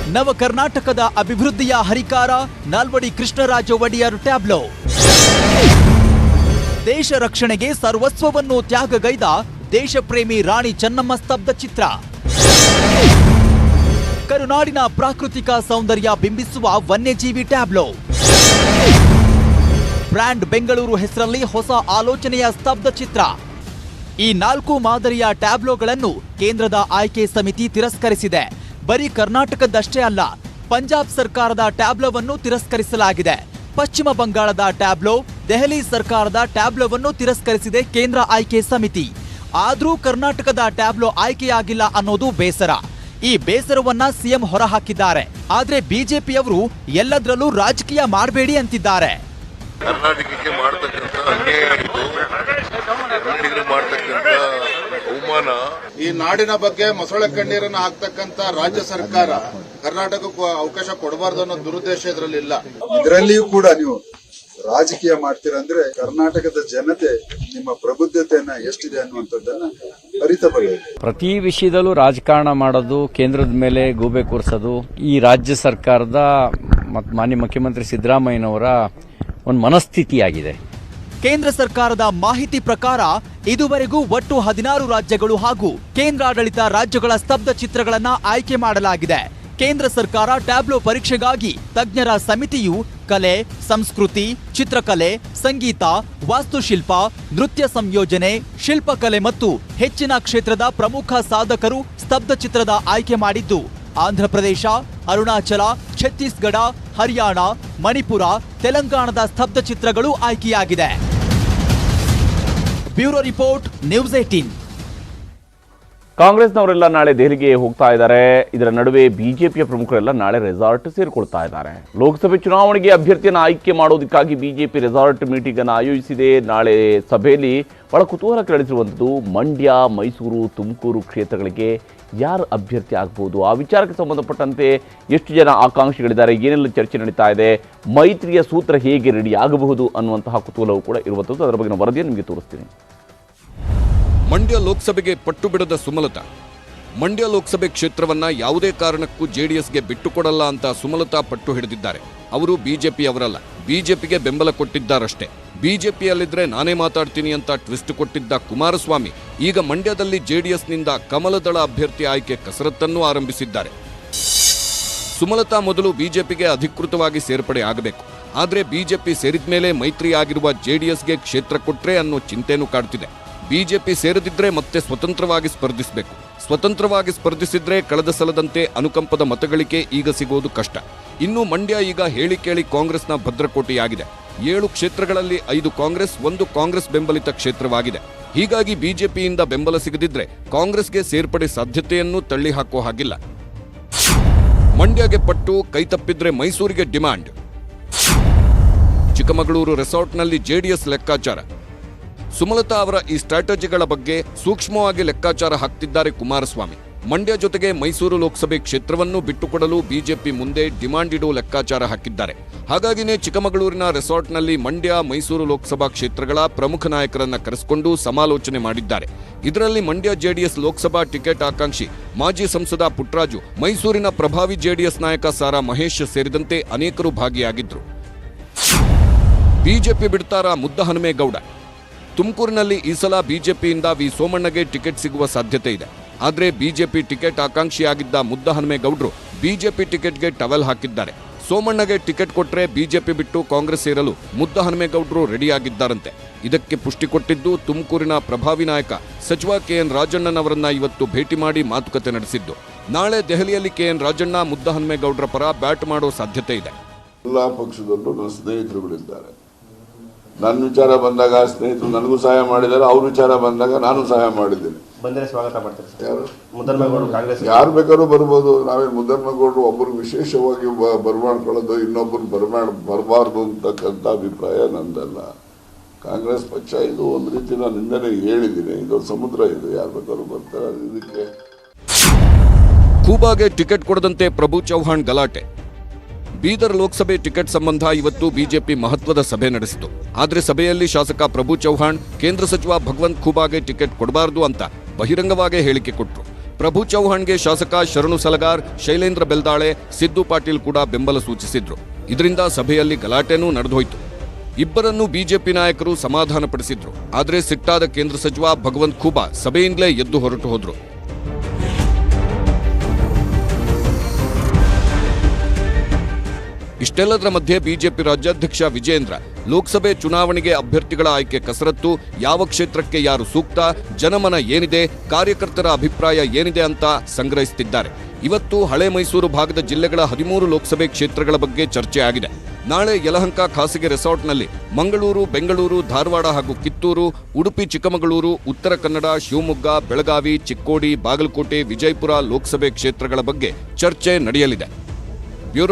ನವ ಕರ್ನಾಟಕದ ಅಭಿವೃದ್ಧಿಯ ಹರಿಕಾರ, ನಾಲ್ವಡಿ ಕೃಷ್ಣರಾಜ ಒಡೆಯರ್ ಟ್ಯಾಬ್ಲೋ. ದೇಶ ರಕ್ಷಣೆಗೆ ಸರ್ವಸ್ವವನ್ನು ತ್ಯಾಗಗೈದ ದೇಶಪ್ರೇಮಿ ರಾಣಿ ಚೆನ್ನಮ್ಮ ಸ್ತಬ್ಧ ಚಿತ್ರ. ಕರುನಾಡಿನ ಪ್ರಾಕೃತಿಕ ಸೌಂದರ್ಯ ಬಿಂಬಿಸುವ ವನ್ಯಜೀವಿ ಟ್ಯಾಬ್ಲೋ. ಬ್ರ್ಯಾಂಡ್ ಬೆಂಗಳೂರು ಹೆಸರಲ್ಲಿ ಹೊಸ ಆಲೋಚನೆಯ ಸ್ತಬ್ಧ ಚಿತ್ರ. ಈ ನಾಲ್ಕು ಮಾದರಿಯ ಟ್ಯಾಬ್ಲೋಗಳನ್ನು ಕೇಂದ್ರದ ಆಯ್ಕೆ ಸಮಿತಿ ತಿರಸ್ಕರಿಸಿದೆ. ಬರೀ ಕರ್ನಾಟಕದಷ್ಟೇ ಅಲ್ಲ, ಪಂಜಾಬ್ ಸರ್ಕಾರದ ಟ್ಯಾಬ್ಲೋವನ್ನು ತಿರಸ್ಕರಿಸಲಾಗಿದೆ. ಪಶ್ಚಿಮ ಬಂಗಾಳದ ಟ್ಯಾಬ್ಲೋ, ದೆಹಲಿ ಸರ್ಕಾರದ ಟ್ಯಾಬ್ಲೋವನ್ನು ತಿರಸ್ಕರಿಸಿದೆ ಕೇಂದ್ರ ಆಯ್ಕೆ ಸಮಿತಿ. ಆದರೂ ಕರ್ನಾಟಕದ ಟ್ಯಾಬ್ಲೋ ಆಯ್ಕೆಯಾಗಿಲ್ಲ ಅನ್ನೋದು ಬೇಸರ. ಈ ಬೇಸರವನ್ನ ಸಿಎಂ ಹೊರಹಾಕಿದ್ದಾರೆ. ಆದ್ರೆ ಬಿಜೆಪಿಯವರು ಎಲ್ಲದರಲ್ಲೂ ರಾಜಕೀಯ ಮಾಡಬೇಡಿ ಅಂತಿದ್ದಾರೆ. ಕರ್ನಾಟಕಕ್ಕೆ ಮಾಡತಕ್ಕಂಥ ಅನ್ಯಾಯ ಮಾಡ್ತಕ್ಕಂಥ ಅವಮಾನ. ಈ ನಾಡಿನ ಬಗ್ಗೆ ಮೊಸಳೆ ಕಣ್ಣೀರನ್ನು ಹಾಕ್ತಕ್ಕಂತ ರಾಜ್ಯ ಸರ್ಕಾರ ಕರ್ನಾಟಕಕ್ಕೂ ಅವಕಾಶ ಕೊಡಬಾರ್ದು ಅನ್ನೋ ದುರುದ್ದೇಶ ಇದರಲ್ಲಿ ಇಲ್ಲ. ಇದರಲ್ಲಿಯೂ ಕೂಡ ನೀವು ರಾಜಕೀಯ ಮಾಡ್ತೀರಂದ್ರೆ ಕರ್ನಾಟಕದ ಜನತೆ ನಿಮ್ಮ ಪ್ರಬುದ್ಧತೆಯನ್ನ ಎಷ್ಟಿದೆ ಅನ್ನುವಂಥದ್ದನ್ನ ಅರಿತಬಲ್ಲ. ಪ್ರತಿ ವಿಷಯದಲ್ಲೂ ರಾಜಕಾರಣ ಮಾಡೋದು ಕೇಂದ್ರದ ಮೇಲೆ ಗೂಬೆ ಕೂರಿಸೋದು ಈ ರಾಜ್ಯ ಸರ್ಕಾರದ ಮತ್ತು ಮಾನ್ಯ ಮುಖ್ಯಮಂತ್ರಿ ಸಿದ್ದರಾಮಯ್ಯನವರ ಒಂದು ಮನಸ್ಥಿತಿಯಾಗಿದೆ. ಕೇಂದ್ರ ಸರ್ಕಾರದ ಮಾಹಿತಿ ಪ್ರಕಾರ ಇದುವರೆಗೂ ಒಟ್ಟು ಹದಿನಾರು ರಾಜ್ಯಗಳು ಹಾಗೂ ಕೇಂದ್ರಾಡಳಿತ ರಾಜ್ಯಗಳ ಸ್ತಬ್ಧ ಚಿತ್ರಗಳನ್ನ ಆಯ್ಕೆ ಮಾಡಲಾಗಿದೆ. ಕೇಂದ್ರ ಸರ್ಕಾರ ಟ್ಯಾಬ್ಲೋ ಪರೀಕ್ಷೆಗಾಗಿ ತಜ್ಞರ ಸಮಿತಿಯು ಕಲೆ, ಸಂಸ್ಕೃತಿ, ಚಿತ್ರಕಲೆ, ಸಂಗೀತ, ವಾಸ್ತುಶಿಲ್ಪ, ನೃತ್ಯ ಸಂಯೋಜನೆ, ಶಿಲ್ಪಕಲೆ ಮತ್ತು ಹೆಚ್ಚಿನ ಕ್ಷೇತ್ರದ ಪ್ರಮುಖ ಸಾಧಕರು ಸ್ತಬ್ಧ ಚಿತ್ರದ ಆಯ್ಕೆ ಮಾಡಿದ್ದು ಆಂಧ್ರಪ್ರದೇಶ, ಅರುಣಾಚಲ, ಛತ್ತೀಸ್ಗಢ, ಹರಿಯಾಣ, ಮಣಿಪುರ, ತೆಲಂಗಾಣದ ಸ್ತಬ್ಧ ಚಿತ್ರಗಳು ಆಯ್ಕೆಯಾಗಿದೆ. ಬ್ಯೂರೋ ರಿಪೋರ್ಟ್, ನ್ಯೂಸ್ ಏಟೀನ್ ಕಾಂಗ್ರೆಸ್ನವರೆಲ್ಲ ನಾಳೆ ದೆಹಲಿಗೆ ಹೋಗ್ತಾ ಇದ್ದಾರೆ. ಇದರ ನಡುವೆ ಬಿಜೆಪಿಯ ಪ್ರಮುಖರೆಲ್ಲ ನಾಳೆ ರೆಸಾರ್ಟ್ ಸೇರಿಕೊಳ್ತಾ ಇದ್ದಾರೆ. ಲೋಕಸಭೆ ಚುನಾವಣೆಗೆ ಅಭ್ಯರ್ಥಿಯನ್ನು ಆಯ್ಕೆ ಮಾಡೋದಕ್ಕಾಗಿ ಬಿಜೆಪಿ ರೆಸಾರ್ಟ್ ಮೀಟಿಂಗ್ ಅನ್ನು ಆಯೋಜಿಸಿದೆ. ನಾಳೆ ಸಭೆಯಲ್ಲಿ ಬಹಳ ಕುತೂಹಲ ಕೆರಳಿಸಿರುವಂಥದ್ದು ಮಂಡ್ಯ, ಮೈಸೂರು, ತುಮಕೂರು ಕ್ಷೇತ್ರಗಳಿಗೆ ಯಾರು ಅಭ್ಯರ್ಥಿ ಆಗ್ಬೋದು? ಆ ವಿಚಾರಕ್ಕೆ ಸಂಬಂಧಪಟ್ಟಂತೆ ಎಷ್ಟು ಜನ ಆಕಾಂಕ್ಷಿಗಳಿದ್ದಾರೆ? ಏನೆಲ್ಲ ಚರ್ಚೆ ನಡೀತಾ ಇದೆ? ಮೈತ್ರಿಯ ಸೂತ್ರ ಹೇಗೆ ರೆಡಿ ಆಗಬಹುದು ಅನ್ನುವಂತಹ ಕುತೂಹಲವು ಕೂಡ ಇರುವಂಥದ್ದು. ಅದರ ಬಗ್ಗೆ ವರದಿಯನ್ನು ನಿಮಗೆ ತೋರಿಸ್ತೀನಿ. ಮಂಡ್ಯ ಲೋಕಸಭೆಗೆ ಪಟ್ಟು ಬಿಡದ ಸುಮಲತಾ. ಮಂಡ್ಯ ಲೋಕಸಭೆ ಕ್ಷೇತ್ರವನ್ನ ಯಾವುದೇ ಕಾರಣಕ್ಕೂ ಜೆಡಿಎಸ್ಗೆ ಬಿಟ್ಟುಕೊಡಲ್ಲ ಅಂತ ಸುಮಲತಾ ಪಟ್ಟು ಹಿಡಿದಿದ್ದಾರೆ. ಅವರು ಬಿಜೆಪಿಯವರಲ್ಲ, ಬಿಜೆಪಿಗೆ ಬೆಂಬಲ ಕೊಟ್ಟಿದ್ದಾರಷ್ಟೇ. ಬಿಜೆಪಿಯಲ್ಲಿದ್ರೆ ನಾನೇ ಮಾತಾಡ್ತೀನಿ ಅಂತ ಟ್ವಿಸ್ಟ್ ಕೊಟ್ಟಿದ್ದ ಕುಮಾರಸ್ವಾಮಿ, ಈಗ ಮಂಡ್ಯದಲ್ಲಿ ಜೆಡಿಎಸ್ನಿಂದ ಕಮಲದಳ ಅಭ್ಯರ್ಥಿ ಆಯ್ಕೆ ಕಸರತ್ತನ್ನು ಆರಂಭಿಸಿದ್ದಾರೆ. ಸುಮಲತಾ ಮೊದಲು ಬಿಜೆಪಿಗೆ ಅಧಿಕೃತವಾಗಿ ಸೇರ್ಪಡೆ ಆಗಬೇಕು. ಆದರೆ ಬಿಜೆಪಿ ಸೇರಿದ ಮೇಲೆ ಮೈತ್ರಿ ಆಗಿರುವ ಜೆಡಿಎಸ್ಗೆ ಕ್ಷೇತ್ರ ಕೊಟ್ರೆ ಅನ್ನೋ ಚಿಂತೆನೂ ಕಾಡ್ತಿದೆ. ಬಿಜೆಪಿ ಸೇರದಿದ್ರೆ ಮತ್ತೆ ಸ್ವತಂತ್ರವಾಗಿ ಸ್ಪರ್ಧಿಸಬೇಕು. ಸ್ವತಂತ್ರವಾಗಿ ಸ್ಪರ್ಧಿಸಿದ್ರೆ ಕಳೆದ ಸಲದಂತೆ ಅನುಕಂಪದ ಮತಗಳಿಕೆ ಈಗ ಸಿಗೋದು ಕಷ್ಟ. ಇನ್ನು ಮಂಡ್ಯ ಈಗ ಹೇಳಿ ಕೇಳಿ ಕಾಂಗ್ರೆಸ್ನ ಭದ್ರಕೋಟೆಯಾಗಿದೆ. ಏಳು ಕ್ಷೇತ್ರಗಳಲ್ಲಿ ಐದು ಕಾಂಗ್ರೆಸ್, ಒಂದು ಕಾಂಗ್ರೆಸ್ ಬೆಂಬಲಿತ ಕ್ಷೇತ್ರವಾಗಿದೆ. ಹೀಗಾಗಿ ಬಿಜೆಪಿಯಿಂದ ಬೆಂಬಲ ಸಿಗದಿದ್ರೆ ಕಾಂಗ್ರೆಸ್ಗೆ ಸೇರ್ಪಡೆ ಸಾಧ್ಯತೆಯನ್ನು ತಳ್ಳಿಹಾಕೋ ಹಾಗಿಲ್ಲ. ಮಂಡ್ಯಗೆ ಪಟ್ಟು ಕೈತಪ್ಪಿದ್ರೆ ಮೈಸೂರಿಗೆ ಡಿಮ್ಯಾಂಡ್. ಚಿಕ್ಕಮಗಳೂರು ರೆಸಾರ್ಟ್ನಲ್ಲಿ ಜೆಡಿಎಸ್ ಲೆಕ್ಕಾಚಾರ. ಸುಮಲತಾ ಅವರ ಈ ಸ್ಟ್ರಾಟಜಿಗಳ ಬಗ್ಗೆ ಸೂಕ್ಷ್ಮವಾಗಿ ಲೆಕ್ಕಾಚಾರ ಹಾಕ್ತಿದ್ದಾರೆ ಕುಮಾರಸ್ವಾಮಿ. ಮಂಡ್ಯ ಜೊತೆಗೆ ಮೈಸೂರು ಲೋಕಸಭೆ ಕ್ಷೇತ್ರವನ್ನು ಬಿಟ್ಟುಕೊಡಲು ಬಿಜೆಪಿ ಮುಂದೆ ಡಿಮಾಂಡ್ ಇಡೋ ಲೆಕ್ಕಾಚಾರ ಹಾಕಿದ್ದಾರೆ. ಹಾಗಾಗಿನೇ ಚಿಕ್ಕಮಗಳೂರಿನ ರೆಸಾರ್ಟ್ನಲ್ಲಿ ಮಂಡ್ಯ, ಮೈಸೂರು ಲೋಕಸಭಾ ಕ್ಷೇತ್ರಗಳ ಪ್ರಮುಖ ನಾಯಕರನ್ನ ಕರೆಸಿಕೊಂಡು ಸಮಾಲೋಚನೆ ಮಾಡಿದ್ದಾರೆ. ಇದರಲ್ಲಿ ಮಂಡ್ಯ ಜೆಡಿಎಸ್ ಲೋಕಸಭಾ ಟಿಕೆಟ್ ಆಕಾಂಕ್ಷಿ ಮಾಜಿ ಸಂಸದ ಪುಟ್ರಾಜು, ಮೈಸೂರಿನ ಪ್ರಭಾವಿ ಜೆಡಿಎಸ್ ನಾಯಕ ಸಾರಾ ಮಹೇಶ್ ಸೇರಿದಂತೆ ಅನೇಕರು ಭಾಗಿಯಾಗಿದ್ದರು ಬಿಜೆಪಿ ಬಿಡ್ತಾರ ಮುದ್ದ ಹನುಮೇಗೌಡ ತುಮಕೂರಿನಲ್ಲಿ ಈ ಸಲ ಬಿಜೆಪಿಯಿಂದ ವಿ ಸೋಮಣ್ಣಗೆ ಟಿಕೆಟ್ ಸಿಗುವ ಸಾಧ್ಯತೆ ಇದೆ. ಆದರೆ ಬಿಜೆಪಿ ಟಿಕೆಟ್ ಆಕಾಂಕ್ಷಿಯಾಗಿದ್ದ ಮುದ್ದ ಹನುಮೇಗೌಡರು ಬಿಜೆಪಿ ಟಿಕೆಟ್ಗೆ ಟವೆಲ್ ಹಾಕಿದ್ದಾರೆ. ಸೋಮಣ್ಣಗೆ ಟಿಕೆಟ್ ಕೊಟ್ಟರೆ ಬಿಜೆಪಿ ಬಿಟ್ಟು ಕಾಂಗ್ರೆಸ್ ಸೇರಲು ಮುದ್ದ ಹನುಮೇಗೌಡರು ರೆಡಿಯಾಗಿದ್ದಾರಂತೆ. ಇದಕ್ಕೆ ಪುಷ್ಟಿ ಕೊಟ್ಟಿದ್ದು ತುಮಕೂರಿನ ಪ್ರಭಾವಿ ನಾಯಕ ಸಚಿವ ಕೆಎನ್ ರಾಜಣ್ಣನವರನ್ನ ಇವತ್ತು ಭೇಟಿ ಮಾಡಿ ಮಾತುಕತೆ ನಡೆಸಿದ್ದು. ನಾಳೆ ದೆಹಲಿಯಲ್ಲಿ ಕೆಎನ್ ರಾಜಣ್ಣ ಮುದ್ದ ಹನುಮೇಗೌಡರ ಪರ ಬ್ಯಾಟ್ ಮಾಡೋ ಸಾಧ್ಯತೆ ಇದೆ. ಎಲ್ಲ ಪಕ್ಷದಲ್ಲೂ ನನ್ನ ಸ್ನೇಹಿತರುಗಳಿದ್ದಾರೆ. ನನ್ನ ವಿಚಾರ ಬಂದಾಗ ಆ ಸ್ನೇಹಿತರು ನನಗೂ ಸಹಾಯ ಮಾಡಿದ್ದಾರೆ ಅವ್ರ ವಿಚಾರ ಬಂದಾಗ ನಾನು ಸಹಾಯ ಮಾಡಿದ್ದೇನೆ. ಬಂದರೆ ಸ್ವಾಗತ ಮಾಡ್ತಾರೆ ಸರ್? ಯಾರು? ಮುದ್ದನ್ಮೇಗೌಡರು ಕಾಂಗ್ರೆಸ್ ಯಾರು ಬೇಕಾದ್ರೂ ಬರ್ಬೋದು. ನಾವೇ ಮುದ್ದನ್ಮೇಗೌಡರು ಒಬ್ಬರು ವಿಶೇಷವಾಗಿ ಬ- ಬರ್ಮಾಡ್ಕೊಳ್ಳೋದು ಇನ್ನೊಬ್ಬರು ಬರ್ಮಾಡ್ ಬರಬಾರ್ದು ಅಂತಕ್ಕಂಥ ಅಭಿಪ್ರಾಯ ನಂದಲ್ಲ. ಕಾಂಗ್ರೆಸ್ ಪಕ್ಷ ಇದು ಒಂದು ರೀತಿ ನಾನು ನಿನ್ನೆ ಹೇಳಿದ್ದೀನಿ. ಇದು ಸಮುದ್ರ ಇದು. ಯಾರು ಬೇಕಾದ್ರೂ ಬರ್ತಾರೆ. ಇದಕ್ಕೆ ಕೂಬಾಗೆ ಟಿಕೆಟ್ ಕೊಡದಂತೆ ಪ್ರಭು ಚೌಹಾಣ್ ಗಲಾಟೆ. ಬೀದರ್ ಲೋಕಸಭೆ ಟಿಕೆಟ್ ಸಂಬಂಧ ಇವತ್ತು ಬಿಜೆಪಿ ಮಹತ್ವದ ಸಭೆ ನಡೆಸಿತು. ಆದರೆ ಸಭೆಯಲ್ಲಿ ಶಾಸಕ ಪ್ರಭು ಚೌಹಾಣ್, ಕೇಂದ್ರ ಸಚಿವ ಭಗವಂತ್ ಖೂಬಾಗೆ ಟಿಕೆಟ್ ಕೊಡಬಾರದು ಅಂತ ಬಹಿರಂಗವಾಗಿ ಹೇಳಿಕೆ ಕೊಟ್ಟರು ಪ್ರಭು ಚೌಹಾಣ್ಗೆ ಶಾಸಕ ಶರಣು ಸಲಗಾರ್, ಶೈಲೇಂದ್ರ ಬೆಲ್ದಾಳೆ, ಸಿದ್ದು ಪಾಟೀಲ್ ಕೂಡ ಬೆಂಬಲ ಸೂಚಿಸಿದ್ರು. ಇದರಿಂದ ಸಭೆಯಲ್ಲಿ ಗಲಾಟೆನೂ ನಡೆದೋಯ್ತು. ಇಬ್ಬರನ್ನು ಬಿಜೆಪಿ ನಾಯಕರು ಸಮಾಧಾನಪಡಿಸಿದ್ರು. ಆದರೆ ಸಿಟ್ಟಾದ ಕೇಂದ್ರ ಸಚಿವ ಭಗವಂತ್ ಖೂಬಾ ಸಭೆಯಿಂದಲೇ ಎದ್ದು ಹೊರಟು ಹೋದ್ರು. ಇಷ್ಟೆಲ್ಲದರ ಮಧ್ಯೆ ಬಿಜೆಪಿ ರಾಜ್ಯಾಧ್ಯಕ್ಷ ವಿಜೇಂದ್ರ ಲೋಕಸಭೆ ಚುನಾವಣೆಗೆ ಅಭ್ಯರ್ಥಿಗಳ ಆಯ್ಕೆ ಕಸರತ್ತು, ಯಾವ ಕ್ಷೇತ್ರಕ್ಕೆ ಯಾರು ಸೂಕ್ತ, ಜನಮನ ಏನಿದೆ, ಕಾರ್ಯಕರ್ತರ ಅಭಿಪ್ರಾಯ ಏನಿದೆ ಅಂತ ಸಂಗ್ರಹಿಸುತ್ತಿದ್ದಾರೆ. ಇವತ್ತು ಹಳೆ ಮೈಸೂರು ಭಾಗದ ಜಿಲ್ಲೆಗಳ ಹದಿಮೂರು ಲೋಕಸಭೆ ಕ್ಷೇತ್ರಗಳ ಬಗ್ಗೆ ಚರ್ಚೆ ಆಗಿದೆ. ನಾಳೆ ಯಲಹಂಕ ಖಾಸಗಿ ರೆಸಾರ್ಟ್ನಲ್ಲಿ ಮಂಗಳೂರು, ಬೆಂಗಳೂರು, ಧಾರವಾಡ ಹಾಗೂ ಕಿತ್ತೂರು, ಉಡುಪಿ, ಚಿಕ್ಕಮಗಳೂರು, ಉತ್ತರ ಕನ್ನಡ, ಶಿವಮೊಗ್ಗ, ಬೆಳಗಾವಿ, ಚಿಕ್ಕೋಡಿ, ಬಾಗಲಕೋಟೆ, ವಿಜಯಪುರ ಲೋಕಸಭೆ ಕ್ಷೇತ್ರಗಳ ಬಗ್ಗೆ ಚರ್ಚೆ ನಡೆಯಲಿದೆ. ಬ್ಯೂರೋ